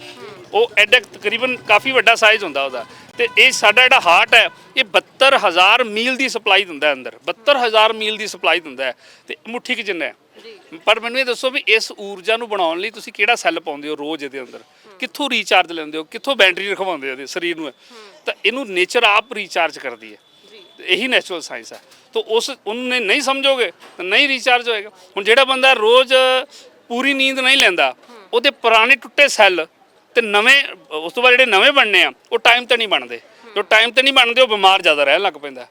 ਉਹ ਐਡਾ ਤਕਰੀਬਨ ਕਾਫੀ ਵੱਡਾ ਸਾਈਜ਼ ਹੁੰਦਾ ਉਹਦਾ। ਤੇ ਇਹ ਸਾਡਾ ਜਿਹੜਾ ਹਾਰਟ ਹੈ ਇਹ 72000 ਮੀਲ ਦੀ ਸਪਲਾਈ ਦਿੰਦਾ ਅੰਦਰ। 72000 ਮੀਲ ਦੀ ਸਪਲਾਈ ਦਿੰਦਾ ਤੇ ਮੁੱਠੀ ਕਿ ਜਿੰਨਾ ਹੈ? ਪਰ ਮੈਨੂੰ ਇਹ ਦੱਸੋ ਵੀ ਇਸ ਊਰਜਾ ਨੂੰ ਬਣਾਉਣ ਲਈ ਤੁਸੀਂ ਕਿਹੜਾ ਸੈੱਲ ਪਾਉਂਦੇ ਹੋ ਰੋਜ਼ ਇਹਦੇ ਅੰਦਰ? ਕਿੱਥੋਂ ਰੀਚਾਰਜ ਲੈਂਦੇ ਹੋ? ਕਿੱਥੋਂ ਬੈਟਰੀ ਰਖਵਾਉਂਦੇ ਹੋ ਇਹਦੇ ਸਰੀਰ ਨੂੰ? ਤਾਂ ਇਹਨੂੰ ਨੇਚਰ ਆਪ ਰੀਚਾਰਜ ਕਰਦੀ ਹੈ। ਇਹੀ ਨੈਚੁਰਲ ਸਾਇੰਸ ਹੈ। ਤਾਂ ਉਸ ਉਹਨੇ ਨਹੀਂ ਸਮਝੋਗੇ ਤਾਂ ਨਹੀਂ ਰੀਚਾਰਜ ਹੋਏਗਾ। ਹੁਣ ਜਿਹੜਾ ਬੰਦਾ ਰੋਜ਼ ਪੂਰੀ ਨੀਂਦ ਨਹੀਂ ਲੈਂਦਾ ਉਹਦੇ ਪੁਰਾਣੇ ਟੁੱਟੇ ਸੈੱਲ ਤੇ ਨਵੇਂ ਉਸ ਤੋਂ ਬਾਅਦ ਜਿਹੜੇ ਨਵੇਂ ਬਣਨੇ ਆ ਉਹ ਟਾਈਮ ਤੇ ਨਹੀਂ ਬਣਦੇ। ਜੋ ਟਾਈਮ ਤੇ ਨਹੀਂ ਬਣਦੇ ਉਹ ਬਿਮਾਰ ਜ਼ਿਆਦਾ ਰਹਿਣ ਲੱਗ ਪੈਂਦਾ।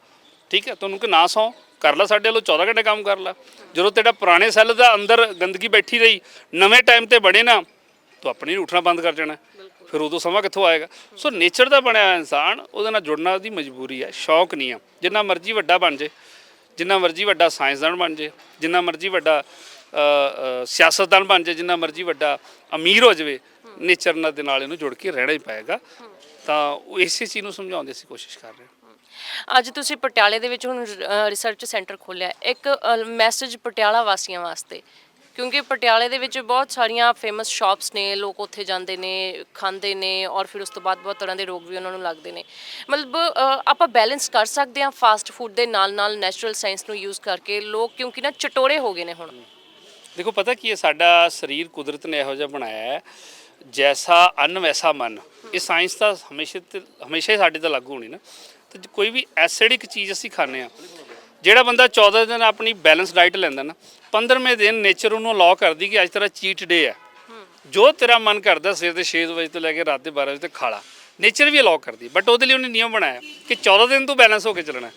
ਠੀਕ ਹੈ? ਤੁਹਾਨੂੰ ਕਿ ਨਾ ਸੌ ਕਰ ਲੈ ਸਾਡੇ ਵੱਲੋਂ 14 ਘੰਟੇ ਕੰਮ ਕਰ ਲੈ। ਜਦੋਂ ਤੇਰਾ ਪੁਰਾਣੇ ਸੈੱਲ ਦਾ ਅੰਦਰ ਗੰਦਗੀ ਬੈਠੀ ਰਹੀ ਨਵੇਂ ਟਾਈਮ ਤੇ ਬਣੇ ਨਾ ਤੂੰ ਆਪਣੀ ਉੱਠਣਾ ਬੰਦ ਕਰ ਜਾਣਾ ਫਿਰ ਉਦੋਂ ਸਮਾਂ ਕਿੱਥੋਂ ਆਏਗਾ? ਸੋ ਨੇਚਰ ਦਾ ਬਣਿਆ ਇਨਸਾਨ ਉਹਦੇ ਨਾਲ ਜੁੜਨਾ ਉਹਦੀ ਮਜਬੂਰੀ ਹੈ ਸ਼ੌਕ ਨਹੀਂ ਆ। ਜਿੰਨਾ ਮਰਜ਼ੀ ਵੱਡਾ ਬਣ ਜੇ ਜਿੰਨਾ ਮਰਜ਼ੀ ਵੱਡਾ ਸਾਇੰਸਦਾਨ ਬਣ ਜੇ ਜਿੰਨਾ ਮਰਜ਼ੀ ਵੱਡਾ ਸਿਆਸਤਦਾਨ ਬਣ ਜੇ ਜਿੰਨਾ ਮਰਜ਼ੀ ਵੱਡਾ ਅਮੀਰ ਹੋ ਜਾਵੇ ਨੇਚਰ ਨਾਲ ਦੇ ਨਾਲ ਇਹਨੂੰ ਜੁੜ ਕੇ ਰਹਿਣਾ ਹੀ ਪਏਗਾ। ਤਾਂ ਉਹ ਇਸੇ ਚੀਜ਼ ਨੂੰ ਸਮਝਾਉਣ ਦੀ ਅਸੀਂ ਕੋਸ਼ਿਸ਼ ਕਰ ਰਹੇ ਹਾਂ। ਅੱਜ ਤੁਸੀਂ ਪਟਿਆਲੇ ਦੇ ਵਿੱਚ ਹੁਣ ਰਿਸਰਚ ਸੈਂਟਰ ਖੋਲਿਆ ਇੱਕ ਮੈਸੇਜ ਪਟਿਆਲਾ ਵਾਸੀਆਂ ਵਾਸਤੇ। ਕਿਉਂਕਿ ਪਟਿਆਲੇ ਦੇ ਵਿੱਚ ਬਹੁਤ ਸਾਰੀਆਂ ਫੇਮਸ ਸ਼ਾਪਸ ਨੇ ਲੋਕ ਉੱਥੇ ਜਾਂਦੇ ਨੇ ਖਾਂਦੇ ਨੇ ਔਰ ਫਿਰ ਉਸ ਤੋਂ ਬਾਅਦ ਬਹੁਤ ਤਰ੍ਹਾਂ ਦੇ ਰੋਗ ਵੀ ਉਹਨਾਂ ਨੂੰ ਲੱਗਦੇ ਨੇ। ਮਤਲਬ ਆਪਾਂ ਬੈਲੈਂਸ ਕਰ ਸਕਦੇ ਹਾਂ ਫਾਸਟ ਫੂਡ ਦੇ ਨਾਲ ਨਾਲ ਨੈਚੁਰਲ ਸਾਇੰਸ ਨੂੰ ਯੂਜ਼ ਕਰਕੇ। ਲੋਕ ਕਿਉਂਕਿ ਨਾ ਚਟੋਰੇ ਹੋ ਗਏ ਨੇ ਹੁਣ। ਦੇਖੋ ਪਤਾ ਕੀ ਹੈ? ਸਾਡਾ ਸਰੀਰ ਕੁਦਰਤ ਨੇ ਇਹੋ ਜਿਹਾ ਬਣਾਇਆ ਹੈ ਜੈਸਾ ਅੰਨ ਵੈਸਾ ਮਨ ਇਹ ਸਾਇੰਸ ਤਾਂ ਹਮੇਸ਼ਾ ਤੇ ਹਮੇਸ਼ਾ ਹੀ ਸਾਡੇ ਤੇ ਲਾਗੂ ਹੋਣੀ ਨਾ ਤੇ ਜੇ ਕੋਈ ਵੀ ਐਸਿਡਿਕ ਚੀਜ਼ ਅਸੀਂ ਖਾਂਦੇ ਆ ਜਿਹੜਾ ਬੰਦਾ 14 ਦਿਨ ਆਪਣੀ ਬੈਲੈਂਸ ਡਾਈਟ ਲੈਂਦਾ ਨਾ 15ਵੇਂ ਦਿਨ ਨੇਚਰ ਉਹਨੂੰ ਅਲਾਉ ਕਰਦੀ ਕਿ ਅੱਜ ਤੇਰਾ ਚੀਟ ਡੇ ਹੈ ਜੋ ਤੇਰਾ ਮਨ ਕਰਦਾ ਸਵੇਰ ਦੇ 6 ਵਜੇ ਤੋਂ ਲੈ ਕੇ ਰਾਤ ਦੇ 12 ਵਜੇ ਤੱਕ ਖਾ ਲਾ ਨੇਚਰ ਵੀ ਅਲਾਉ ਕਰਦੀ ਬਟ ਉਹਦੇ ਲਈ ਉਹਨੇ ਨਿਯਮ ਬਣਾਇਆ ਕਿ 14 ਦਿਨ ਤੋਂ ਬੈਲੈਂਸ ਹੋ ਕੇ ਚੱਲਣਾ ਹੈ।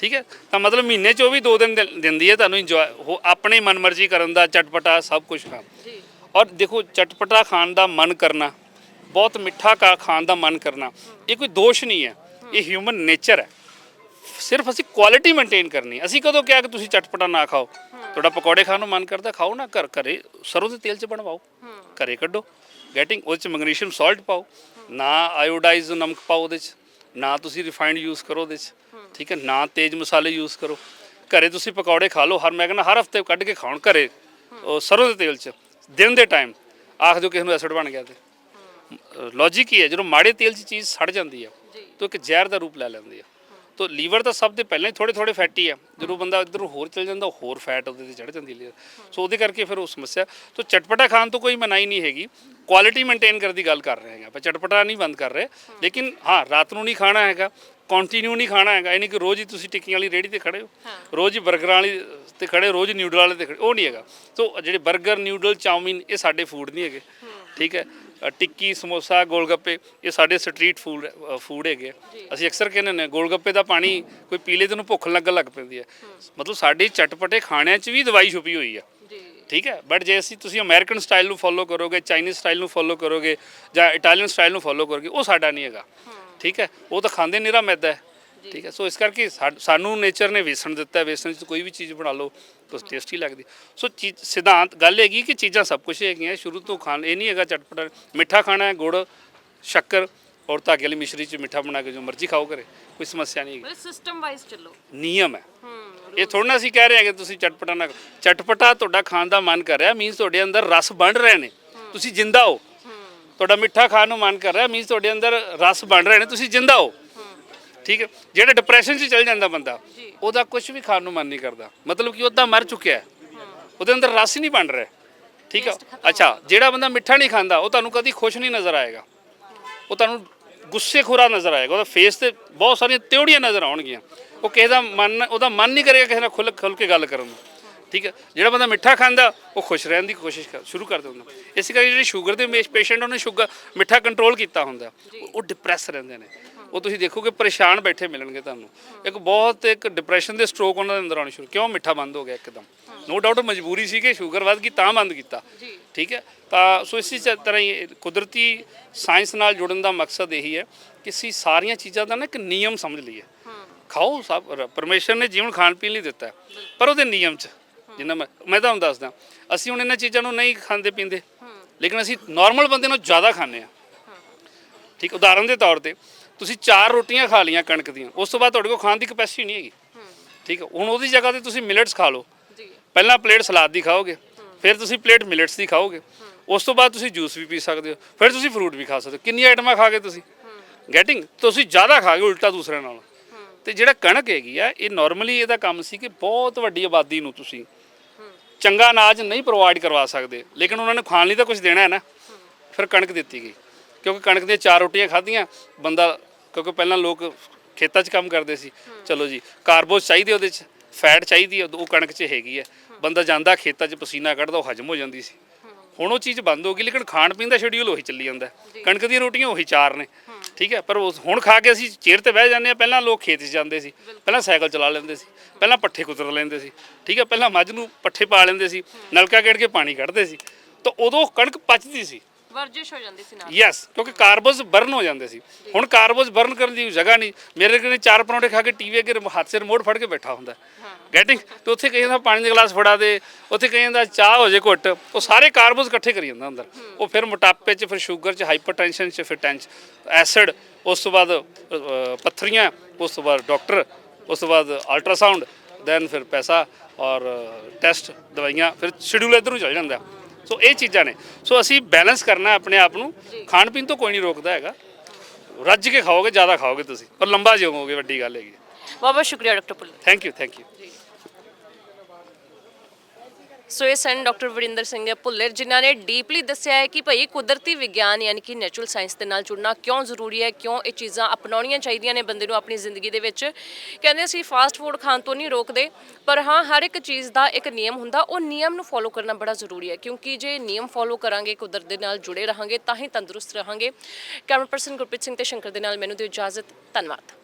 ਠੀਕ ਹੈ ਤਾਂ ਮਤਲਬ ਮਹੀਨੇ 'ਚ ਉਹ ਵੀ ਦੋ ਦਿਨ ਦਿ- ਦਿੰਦੀ ਹੈ ਤੁਹਾਨੂੰ ਇੰਜੋਏ ਆਪਣੇ ਮਨਮਰਜ਼ੀ ਕਰਨ ਦਾ ਚਟਪਟਾ ਸਭ ਕੁਝ ਖਾਣ ਜੀ ਔਰ ਦੇਖੋ ਚਟਪਟਾ ਖਾਣ ਦਾ ਮਨ ਕਰਨਾ, ਬਹੁਤ ਮਿੱਠਾ ਕਾ- ਖਾਣ ਦਾ ਮਨ ਕਰਨਾ, ਇਹ ਕੋਈ ਦੋਸ਼ ਨਹੀਂ ਹੈ, ਇਹ ਹਿਊਮਨ ਨੇਚਰ ਹੈ। ਸਿਰਫ ਅਸੀਂ ਕੁਆਲਿਟੀ ਮੇਨਟੇਨ ਕਰਨੀ ਹੈ। ਅਸੀਂ ਕਦੋਂ ਕਿਹਾ ਕਿ ਤੁਸੀਂ ਚਟਪਟਾ ਨਾ ਖਾਓ? ਤੁਹਾਡਾ ਪਕੌੜੇ ਖਾਣ ਨੂੰ ਮਨ ਕਰਦਾ, ਖਾਓ ਨਾ, ਘਰ, ਘਰੇ ਸਰੋਂ ਦੇ ਤੇਲ 'ਚ ਬਣਵਾਓ। ਘਰੇ ਕੱਢੋ ਗੈਟਿੰਗ ਉਹਦੇ 'ਚ ਮੈਗਨੀਸ਼ੀਅਮ ਸਾਲਟ ਪਾਓ, ਨਾ ਆਇਓਡਾਈਜ਼ ਨਮਕ ਪਾਓ ਉਹਦੇ 'ਚ, ਨਾ ਤੁਸੀਂ ਰਿਫਾਈਨਡ ਯੂਜ਼ ਕਰੋ ਉਹਦੇ 'ਚ, ਠੀਕ ਹੈ, ਨਾ ਤੇਜ਼ ਮਸਾਲੇ ਯੂਜ਼ ਕਰੋ। ਘਰੇ ਤੁਸੀਂ ਪਕੌੜੇ ਖਾ ਲਓ, ਹਰ ਮੈਂ ਕਹਿੰਦਾ ਹਰ ਹਫ਼ਤੇ ਕੱਢ ਕੇ ਖਾਣ ਘਰੇ, ਉਹ ਸਰੋਂ ਦੇ ਤੇਲ 'ਚ। ਦਿਨ ਦੇ ਟਾਈਮ ਆਖ ਦਿਓ ਕਿਸੇ ਨੂੰ ਐਸਿਡ ਬਣ ਗਿਆ ਤੇ। ਲੌਜੀਕ ਹੀ ਹੈ ਜਦੋਂ ਮਾੜੇ ਤੇਲ 'ਚ ਚੀਜ਼ ਸੜ ਜਾਂਦੀ ਹੈ ਤਾਂ ਇੱਕ ਜ਼ਹਿਰ ਦਾ ਰੂਪ ਲੈ ਲੈਂਦੀ ਹੈ ਤਾਂ ਲੀਵਰ ਤਾਂ ਸਭ ਦੇ ਪਹਿਲਾਂ ਹੀ ਥੋੜੇ ਥੋੜੇ ਫੈਟੀ ਆ। ਜਦੋਂ ਬੰਦਾ ਇੱਧਰੋਂ ਹੋਰ ਚਲ ਜਾਂਦਾ ਹੋਰ ਫੈਟ ਉਹਦੇ ਤੇ ਚੜ ਜਾਂਦੀ ਲੀਵਰ ਸੋ ਉਹਦੇ ਕਰਕੇ ਫਿਰ ਉਹ ਸਮੱਸਿਆ ਤਾਂ ਚਟਪਟਾ ਖਾਣ ਤੋਂ ਕੋਈ ਮਨਾਹੀ ਨਹੀਂ ਹੈਗੀ। ਕੁਆਲਿਟੀ ਮੇਨਟੇਨ ਕਰਨ ਦੀ ਗੱਲ ਕਰ ਰਹੇ ਹਾਂ ਆਪਾਂ ਚਟਪਟਾ ਨਹੀਂ ਬੰਦ ਕਰ ਰਹੇ। ਲੇਕਿਨ ਹਾਂ ਰਾਤ ਨੂੰ ਨਹੀਂ ਖਾਣਾ ਹੈਗਾ। ਕੰਟੀਨਿਊ ਨਹੀਂ ਖਾਣਾ ਹੈਗਾ ਨਹੀਂ ਕਿ ਰੋਜ਼ ਹੀ ਤੁਸੀਂ ਟਿੱਕੀਆਂ ਵਾਲੀ ਰੇੜੀ ਤੇ ਖੜੇ ਹੋ। ਰੋਜ਼ ਹੀ 버ਗਰਾਂ ਵਾਲੀ ਤੇ ਖੜੇ ਰੋਜ਼ ਹੀ ਨਿਊਡਲ ਵਾਲੇ ਤੇ ਖੜੇ ਉਹ ਨਹੀਂ ਹੈਗਾ। ਸੋ ਜਿਹੜੇ 버ਗਰ ਨਿਊਡਲ ਚਾਊਮੀਨ ਇਹ ਸਾਡੇ ਫੂਡ ਨਹੀਂ ਹੈਗੇ। ਠੀਕ ਹੈ? ਟਿੱਕੀ ਸਮੋਸਾ ਗੋਲਗੱਪੇ ਇਹ ਸਾਡੇ ਸਟਰੀਟ ਫੂਡ ਫੂਡ ਹੈਗੇ। ਅਸੀਂ ਅਕਸਰ ਕਹਿੰਦੇ ਨੇ ਗੋਲਗੱਪੇ ਦਾ ਪਾਣੀ ਕੋਈ ਪੀ ਲੇ ਤੇ ਉਹਨੂੰ ਭੁੱਖ ਲੱਗਣ ਲੱਗ ਪੈਂਦੀ ਹੈ। ਮਤਲਬ ਸਾਡੇ ਚਟਪਟੇ ਖਾਣਿਆਂ 'ਚ ਵੀ ਦਵਾਈ ਛੁਪੀ ਹੋਈ ਆ। ਜੀ। ਠੀਕ ਹੈ? ਬਟ ਜੇ ਅਸੀਂ ਤੁਸੀਂ ਅਮਰੀਕਨ ਸਟਾਈਲ ਨੂੰ ਫੋਲੋ ਕਰੋਗੇ ਚਾਈਨੀਜ਼ ਸਟਾਈਲ ਨੂੰ ਫੋਲੋ ਕਰੋਗੇ ਜਾਂ ਇਟਾਲੀਅਨ ਸਟਾਈਲ ਨੂੰ ਫੋਲੋ ਕਰੋਗੇ ਉਹ ਸਾਡਾ ਨਹੀਂ ਹੈਗਾ। ਠੀਕ ਹੈ? ਉਹ ਤਾਂ ਖਾਂਦੇ ਨਿਰਾ ਮੈਦਾ ਹੈ। ਠੀਕ ਹੈ? ਸੋ ਇਸ ਕਰਕੇ ਸਾਨੂੰ ਨੇਚਰ ਨੇ ਵੇਸਣ ਦਿੱਤਾ ਵੇਸਣ 'ਚ ਕੋਈ ਵੀ ਚੀਜ਼ ਬਣਾ ਲਓ ਤਾਂ ਟੇਸਟੀ ਲੱਗਦੀ। ਸੋ ਸਿਧਾਂਤ ਗੱਲ ਹੈਗੀ ਕਿ ਚੀਜ਼ਾਂ ਸਭ ਕੁਝ ਹੈਗੀਆਂ। ਸ਼ੁਰੂ ਤੋਂ ਖਾਣ ਇਹ ਨਹੀਂ ਹੈਗਾ ਚਟਪਟਾ ਮਿੱਠਾ ਖਾਣਾ ਹੈ ਗੁੜ ਸ਼ੱਕਰ ਔਰ ਧਾਗੇ ਵਾਲੀ ਮਿਸ਼ਰੀ 'ਚ ਮਿੱਠਾ ਬਣਾ ਕੇ ਜੋ ਮਰਜ਼ੀ ਖਾਓ ਕਰੇ ਕੋਈ ਸਮੱਸਿਆ ਨਹੀਂ ਹੈਗੀ। ਸਿਸਟਮ ਵਾਈਜ਼ ਚੱਲੋ। ਨਿਯਮ ਹੈ। ਇਹ ਥੋੜਾ ਅਸੀਂ ਕਹਿ ਰਹੇ ਹਾਂ ਕਿ ਤੁਸੀਂ ਚਟਪਟਾ ਨਾ। ਚਟਪਟਾ ਤੁਹਾਡਾ ਖਾਣ ਦਾ ਮਨ ਕਰ ਰਿਹਾ ਮੀਨਸ ਤੁਹਾਡੇ ਅੰਦਰ ਰਸ ਬਣ ਰਹੇ ਨੇ। ਤੁਸੀਂ ਜਿੰਦਾ ਹੋ। ਤੁਹਾਡਾ ਮਿੱਠਾ ਖਾਣ ਨੂੰ ਮਨ ਕਰ ਰਿਹਾ ਮੀਨਸ ਤੁਹਾਡੇ ਅੰਦਰ ਰਸ ਬਣ ਰਹੇ ਨੇ ਤੁਸੀਂ ਜਿੰਦਾ ਹੋ। ਠੀਕ ਹੈ? ਜਿਹੜਾ ਡਿਪਰੈਸ਼ਨ 'ਚ ਚਲ ਜਾਂਦਾ ਬੰਦਾ ਉਹਦਾ ਕੁਝ ਵੀ ਖਾਣ ਨੂੰ ਮਨ ਨਹੀਂ ਕਰਦਾ। ਮਤਲਬ ਕਿ ਉਹਦਾ ਮਰ ਚੁੱਕਿਆ ਹੈ। ਉਹਦੇ ਅੰਦਰ ਰਸ ਹੀ ਨਹੀਂ ਬਣ ਰਿਹਾ। ਠੀਕ ਹੈ? ਅੱਛਾ ਜਿਹੜਾ ਬੰਦਾ ਮਿੱਠਾ ਨਹੀਂ ਖਾਂਦਾ ਉਹ ਤੁਹਾਨੂੰ ਕਦੀ ਖੁਸ਼ ਨਹੀਂ ਨਜ਼ਰ ਆਏਗਾ। ਉਹ ਤੁਹਾਨੂੰ ਗੁੱਸੇ ਖੋਰਾ ਨਜ਼ਰ ਆਏਗਾ। ਉਹਦਾ ਫੇਸ ਤੇ ਬਹੁਤ ਸਾਰੀਆਂ ਤਿਉੜੀਆਂ ਨਜ਼ਰ ਆਉਣਗੀਆਂ। ਉਹ ਕਿਸੇ ਦਾ ਮਨ ਉਹਦਾ ਮਨ ਨਹੀਂ ਕਰੇਗਾ ਕਿਸੇ ਨਾਲ ਖੁੱਲ ਖੁੱਲ ਕੇ ਗੱਲ ਕਰਨ ਨੂੰ। ਠੀਕ ਹੈ? ਜਿਹੜਾ ਬੰਦਾ ਮਿੱਠਾ ਖਾਂਦਾ ਉਹ ਖੁਸ਼ ਰਹਿਣ ਦੀ ਕੋਸ਼ਿਸ਼ ਕਰ ਸ਼ੁਰੂ ਕਰ ਦਿੰਦਾ। ਇਸ ਕਰਕੇ ਜਿਹੜੇ ਸ਼ੂਗਰ ਦੇ ਪੇਸ਼ੈਂਟ ਉਹਨੇ ਸ਼ੂਗਰ ਮਿੱਠਾ ਕੰਟਰੋਲ ਕੀਤਾ ਹੁੰਦਾ। ਉਹ- ਡਿਪਰੈਸ ਰਹਿੰਦੇ ਨੇ। ਉਹ ਤੁਸੀਂ ਦੇਖੋਗੇ ਪਰੇਸ਼ਾਨ ਬੈਠੇ ਮਿਲਣਗੇ ਤੁਹਾਨੂੰ। ਇੱਕ ਬਹੁਤ ਇੱਕ ਡਿਪਰੈਸ਼ਨ ਦੇ ਸਟ੍ਰੋਕ ਉਹਨਾਂ ਦੇ ਅੰਦਰ ਆਉਣੇ ਸ਼ੁਰੂ ਕਿਉਂ ਮਿੱਠਾ ਬੰਦ ਹੋ ਗਿਆ ਇੱਕਦਮ? ਨੋ ਡਾਊਟ ਮਜਬੂਰੀ ਸੀ ਕਿ ਸ਼ੂਗਰ ਵੱਧ ਗਈ ਤਾਂ ਬੰਦ ਕੀਤਾ। ਠੀਕ ਹੈ? ਤਾਂ ਸੋ ਇਸੇ ਤਰ੍ਹਾਂ ਹੀ ਕੁਦਰਤੀ ਸਾਇੰਸ ਨਾਲ ਜੁੜਨ ਦਾ ਮਕਸਦ ਇਹੀ ਹੈ ਕਿ ਅਸੀਂ ਸਾਰੀਆਂ ਚੀਜ਼ਾਂ ਦਾ ਨਾ ਇੱਕ ਨਿਯਮ ਸਮਝ ਲਈਏ। ਖਾਓ ਸਭ ਪਰਮੇਸ਼ਰ ਨੇ ਜੀਵਨ ਖਾਣ ਪੀਣ ਲਈ ਦਿੱਤਾ ਪਰ ਉਹਦੇ ਨਿਯਮ ਚ ਜਿੰਨਾ ਮੈਂ ਮੈਂ ਤੁਹਾਨੂੰ ਦੱਸਦਾ। ਅਸੀਂ ਹੁਣ ਇਹਨਾਂ ਚੀਜ਼ਾਂ ਨੂੰ ਨਹੀਂ ਖਾਂਦੇ ਪੀਂਦੇ। ਲੇਕਿਨ ਅਸੀਂ ਨਾਰਮਲ ਬੰਦੇ ਨਾਲੋਂ ਜ਼ਿਆਦਾ ਖਾਂਦੇ ਆ ਠੀਕ ਉਦਾਹਰਨ ਦੇ ਤੌਰ ਤੇ ਤੁਸੀਂ ਚਾਰ ਰੋਟੀਆਂ ਖਾ ਲੀਆਂ ਕਣਕ ਦੀਆਂ ਉਸ ਤੋਂ ਬਾਅਦ ਤੁਹਾਡੇ ਕੋਲ ਖਾਣ ਦੀ ਕਪੈਸਿਟੀ ਨਹੀਂ ਹੈਗੀ। ਠੀਕ ਹੈ ਹੁਣ ਉਹਦੀ ਜਗ੍ਹਾ ਤੇ ਤੁਸੀਂ ਮਿਲਟਸ ਖਾ ਲਓ। ਪਹਿਲਾਂ ਪਲੇਟ ਸਲਾਦ ਦੀ ਖਾਓਗੇ ਫਿਰ ਤੁਸੀਂ ਪਲੇਟ ਮਿਲਟਸ ਦੀ ਖਾਓਗੇ। ਉਸ ਤੋਂ ਬਾਅਦ ਤੁਸੀਂ ਜੂਸ ਵੀ ਪੀ ਸਕਦੇ ਹੋ ਫਿਰ ਤੁਸੀਂ ਫਰੂਟ ਵੀ ਖਾ ਸਕਦੇ ਹੋ। ਕਿੰਨੀਆਂ ਆਈਟਮਾਂ ਖਾ ਗਏ ਤੁਸੀਂ? ਗੈਟਿੰਗ ਤੁਸੀਂ ਜ਼ਿਆਦਾ ਖਾ ਗਏ ਉਲਟਾ ਦੂਸਰਿਆਂ ਨਾਲੋਂ। ਤੇ ਜਿਹੜਾ ਕਣਕ ਹੈਗੀ ਆ ਇਹ ਨਾਰਮਲੀ ਇਹਦਾ ਕੰਮ ਸੀ ਕਿ ਬਹੁਤ ਵੱਡੀ ਆਬਾਦੀ ਨੂੰ ਤੁਸੀਂ ਚੰਗਾ ਅਨਾਜ ਨਹੀਂ ਪ੍ਰੋਵਾਈਡ ਕਰਵਾ ਸਕਦੇ। ਲੇਕਿਨ ਉਹਨਾਂ ਨੇ ਖਾਣ ਲਈ ਤਾਂ ਕੁਝ ਦੇਣਾ ਹੈ ਨਾ। ਫਿਰ ਕਣਕ ਦਿੱਤੀ ਗਈ। ਕਿਉਂਕਿ ਕਣਕ ਦੀਆਂ ਚਾਰ ਰੋਟੀਆਂ ਖਾਧੀਆਂ ਬੰਦਾ ਕਿਉਂਕਿ ਪਹਿਲਾਂ ਲੋਕ ਖੇਤਾਂ 'ਚ ਕੰਮ ਕਰਦੇ ਸੀ। ਚਲੋ ਜੀ ਕਾਰਬੋਸ ਚਾਹੀਦੇ ਉਹਦੇ 'ਚ ਫੈਟ ਚਾਹੀਦੀ ਹੈ ਉਹ ਕਣਕ 'ਚ ਹੈਗੀ ਹੈ। ਬੰਦਾ ਜਾਂਦਾ ਖੇਤਾਂ 'ਚ ਪਸੀਨਾ ਕੱਢਦਾ ਉਹ ਹਜਮ ਹੋ ਜਾਂਦੀ ਸੀ। ਹੁਣ ਉਹ ਚੀਜ਼ ਬੰਦ ਹੋ ਗਈ ਲੇਕਿਨ ਖਾਣ ਪੀਣ ਦਾ ਸ਼ਡਿਊਲ ਉਹੀ ਚੱਲੀ ਜਾਂਦਾ। ਕਣਕ ਦੀਆਂ ਰੋਟੀਆਂ ਉਹੀ ਚਾਰ ਨੇ। ਠੀਕ ਹੈ ਪਰ ਉਹ ਹੁਣ ਖਾ ਕੇ ਅਸੀਂ ਚੇਅਰ ਤੇ ਬਹਿ ਜਾਂਦੇ ਆ ਪਹਿਲਾਂ ਲੋਕ ਖੇਤ 'ਚ ਜਾਂਦੇ ਸੀ ਪਹਿਲਾਂ ਸਾਈਕਲ ਚਲਾ ਲੈਂਦੇ ਸੀ ਪਹਿਲਾਂ ਪੱਠੇ ਕੁਤਰ ਲੈਂਦੇ ਸੀ ਠੀਕ ਹੈ ਪਹਿਲਾਂ ਮੱਝ ਨੂੰ ਪੱਠੇ ਪਾ ਲੈਂਦੇ ਸੀ ਨਲਕਾ ਗੇੜ ਕੇ ਪਾਣੀ ਕੱਢਦੇ ਸੀ ਤਾਂ ਉਦੋਂ ਕਣਕ ਪਚਦੀ ਸੀ। ਵਰਜਿਸ਼ ਹੋ ਜਾਂਦੀ ਸੀ ਨਾਲ। ਯੈਸ ਕਿਉਂਕਿ ਕਾਰਬੋਸ ਬਰਨ ਹੋ ਜਾਂਦੇ ਸੀ। ਹੁਣ ਕਾਰਬੋਸ ਬਰਨ ਕਰਨ ਦੀ ਜਗ੍ਹਾ ਨਹੀਂ ਮੇਰੇ ਕੋਲ ਚਾਰ ਪਰੌਂਠੇ ਖਾ ਕੇ ਟੀਵੀ ਅੱਗੇ ਹੱਥ ਸੇ ਰਿਮੋਟ ਫੜ ਕੇ ਬੈਠਾ ਹੁੰਦਾ। ਗੈਟਿੰਗ ਤੇ ਉੱਥੇ ਕਈ ਦਾ ਪਾਣੀ ਦਾ ਗਲਾਸ ਫੜਾ ਦੇ ਉੱਥੇ ਕਈ ਦਾ ਚਾਹ ਹੋ ਜੇ ਘੁੱਟ ਉਹ ਸਾਰੇ ਕਾਰਬੋਸ ਇਕੱਠੇ ਕਰੀ ਜਾਂਦਾ ਅੰਦਰ। ਉਹ ਫਿਰ ਮੋਟਾਪੇ 'ਚ ਫਿਰ ਸ਼ੂਗਰ 'ਚ ਹਾਈਪਰਟੈਂਸ਼ਨ 'ਚ ਫਿਰ ਟੈਂਸ਼ਨ ਐਸਿਡ ਉਸ ਤੋਂ ਬਾਅਦ ਪੱਥਰੀਆਂ ਉਸ ਤੋਂ ਬਾਅਦ ਡਾਕਟਰ ਉਸ ਤੋਂ ਬਾਅਦ ਅਲਟਰਾਸਾਊਂਡ ਦੈਨ ਫਿਰ ਪੈਸਾ ਔਰ ਟੈਸਟ ਦਵਾਈਆਂ ਫਿਰ ਸ਼ਡਿਊਲ ਇੱਧਰ ਨੂੰ ਚੱਲ ਜਾਂਦਾ। ਸੋ ਇਹ ਚੀਜ਼ਾਂ ਨੇ। ਸੋ ਅਸੀਂ ਬੈਲੈਂਸ ਕਰਨਾ ਆਪਣੇ ਆਪ ਨੂੰ। ਖਾਣ ਪੀਣ ਤੋਂ ਕੋਈ ਨਹੀਂ ਰੋਕਦਾ ਹੈਗਾ। ਰੱਜ ਕੇ ਖਾਓਗੇ ਜ਼ਿਆਦਾ ਖਾਓਗੇ ਤੁਸੀਂ। ਪਰ ਲੰਬਾ ਜਿਓਗੇ ਵੱਡੀ ਗੱਲ ਹੈਗੀ। ਬਹੁਤ ਬਹੁਤ ਸ਼ੁਕਰੀਆ doctor Bhullar thank you thank you so ਇਹ ਸਨ ਡਾਕਟਰ ਵਰਿੰਦਰ ਸਿੰਘ ਭੁੱਲਰ ਜਿਨ੍ਹਾਂ ਨੇ ਡੀਪਲੀ ਦੱਸਿਆ ਹੈ ਕਿ ਭਈ ਕੁਦਰਤੀ ਵਿਗਿਆਨ ਯਾਨੀ ਕਿ ਨੈਚੁਰਲ ਸਾਇੰਸ ਦੇ ਨਾਲ ਜੁੜਨਾ ਕਿਉਂ ਜ਼ਰੂਰੀ ਹੈ, ਕਿਉਂ ਇਹ ਚੀਜ਼ਾਂ ਅਪਣਾਉਣੀਆਂ ਚਾਹੀਦੀਆਂ ਨੇ ਬੰਦੇ ਨੂੰ ਆਪਣੀ ਜ਼ਿੰਦਗੀ ਦੇ ਵਿੱਚ। ਕਹਿੰਦੇ ਅਸੀਂ ਫਾਸਟ ਫੂਡ ਖਾਣ ਤੋਂ ਨਹੀਂ ਰੋਕਦੇ, ਪਰ ਹਾਂ, ਹਰ ਇੱਕ ਚੀਜ਼ ਦਾ ਇੱਕ ਨਿਯਮ ਹੁੰਦਾ, ਉਹ ਨਿਯਮ ਨੂੰ ਫੋਲੋ ਕਰਨਾ ਬੜਾ ਜ਼ਰੂਰੀ ਹੈ, ਕਿਉਂਕਿ ਜੇ ਨਿਯਮ ਫੋਲੋ ਕਰਾਂਗੇ, ਕੁਦਰਤ ਦੇ ਨਾਲ ਜੁੜੇ ਰਹਾਂਗੇ, ਤਾਂ ਹੀ ਤੰਦਰੁਸਤ ਰਹਾਂਗੇ। ਕੈਮਰਾ ਪਰਸਨ ਗੁਰਪ੍ਰੀਤ ਸਿੰਘ ਤੇ ਸ਼ੰਕਰ ਦੇ ਨਾਲ ਮੈਨੂੰ ਦਿਓ ਇਜਾਜ਼ਤ, ਧੰਨਵਾਦ।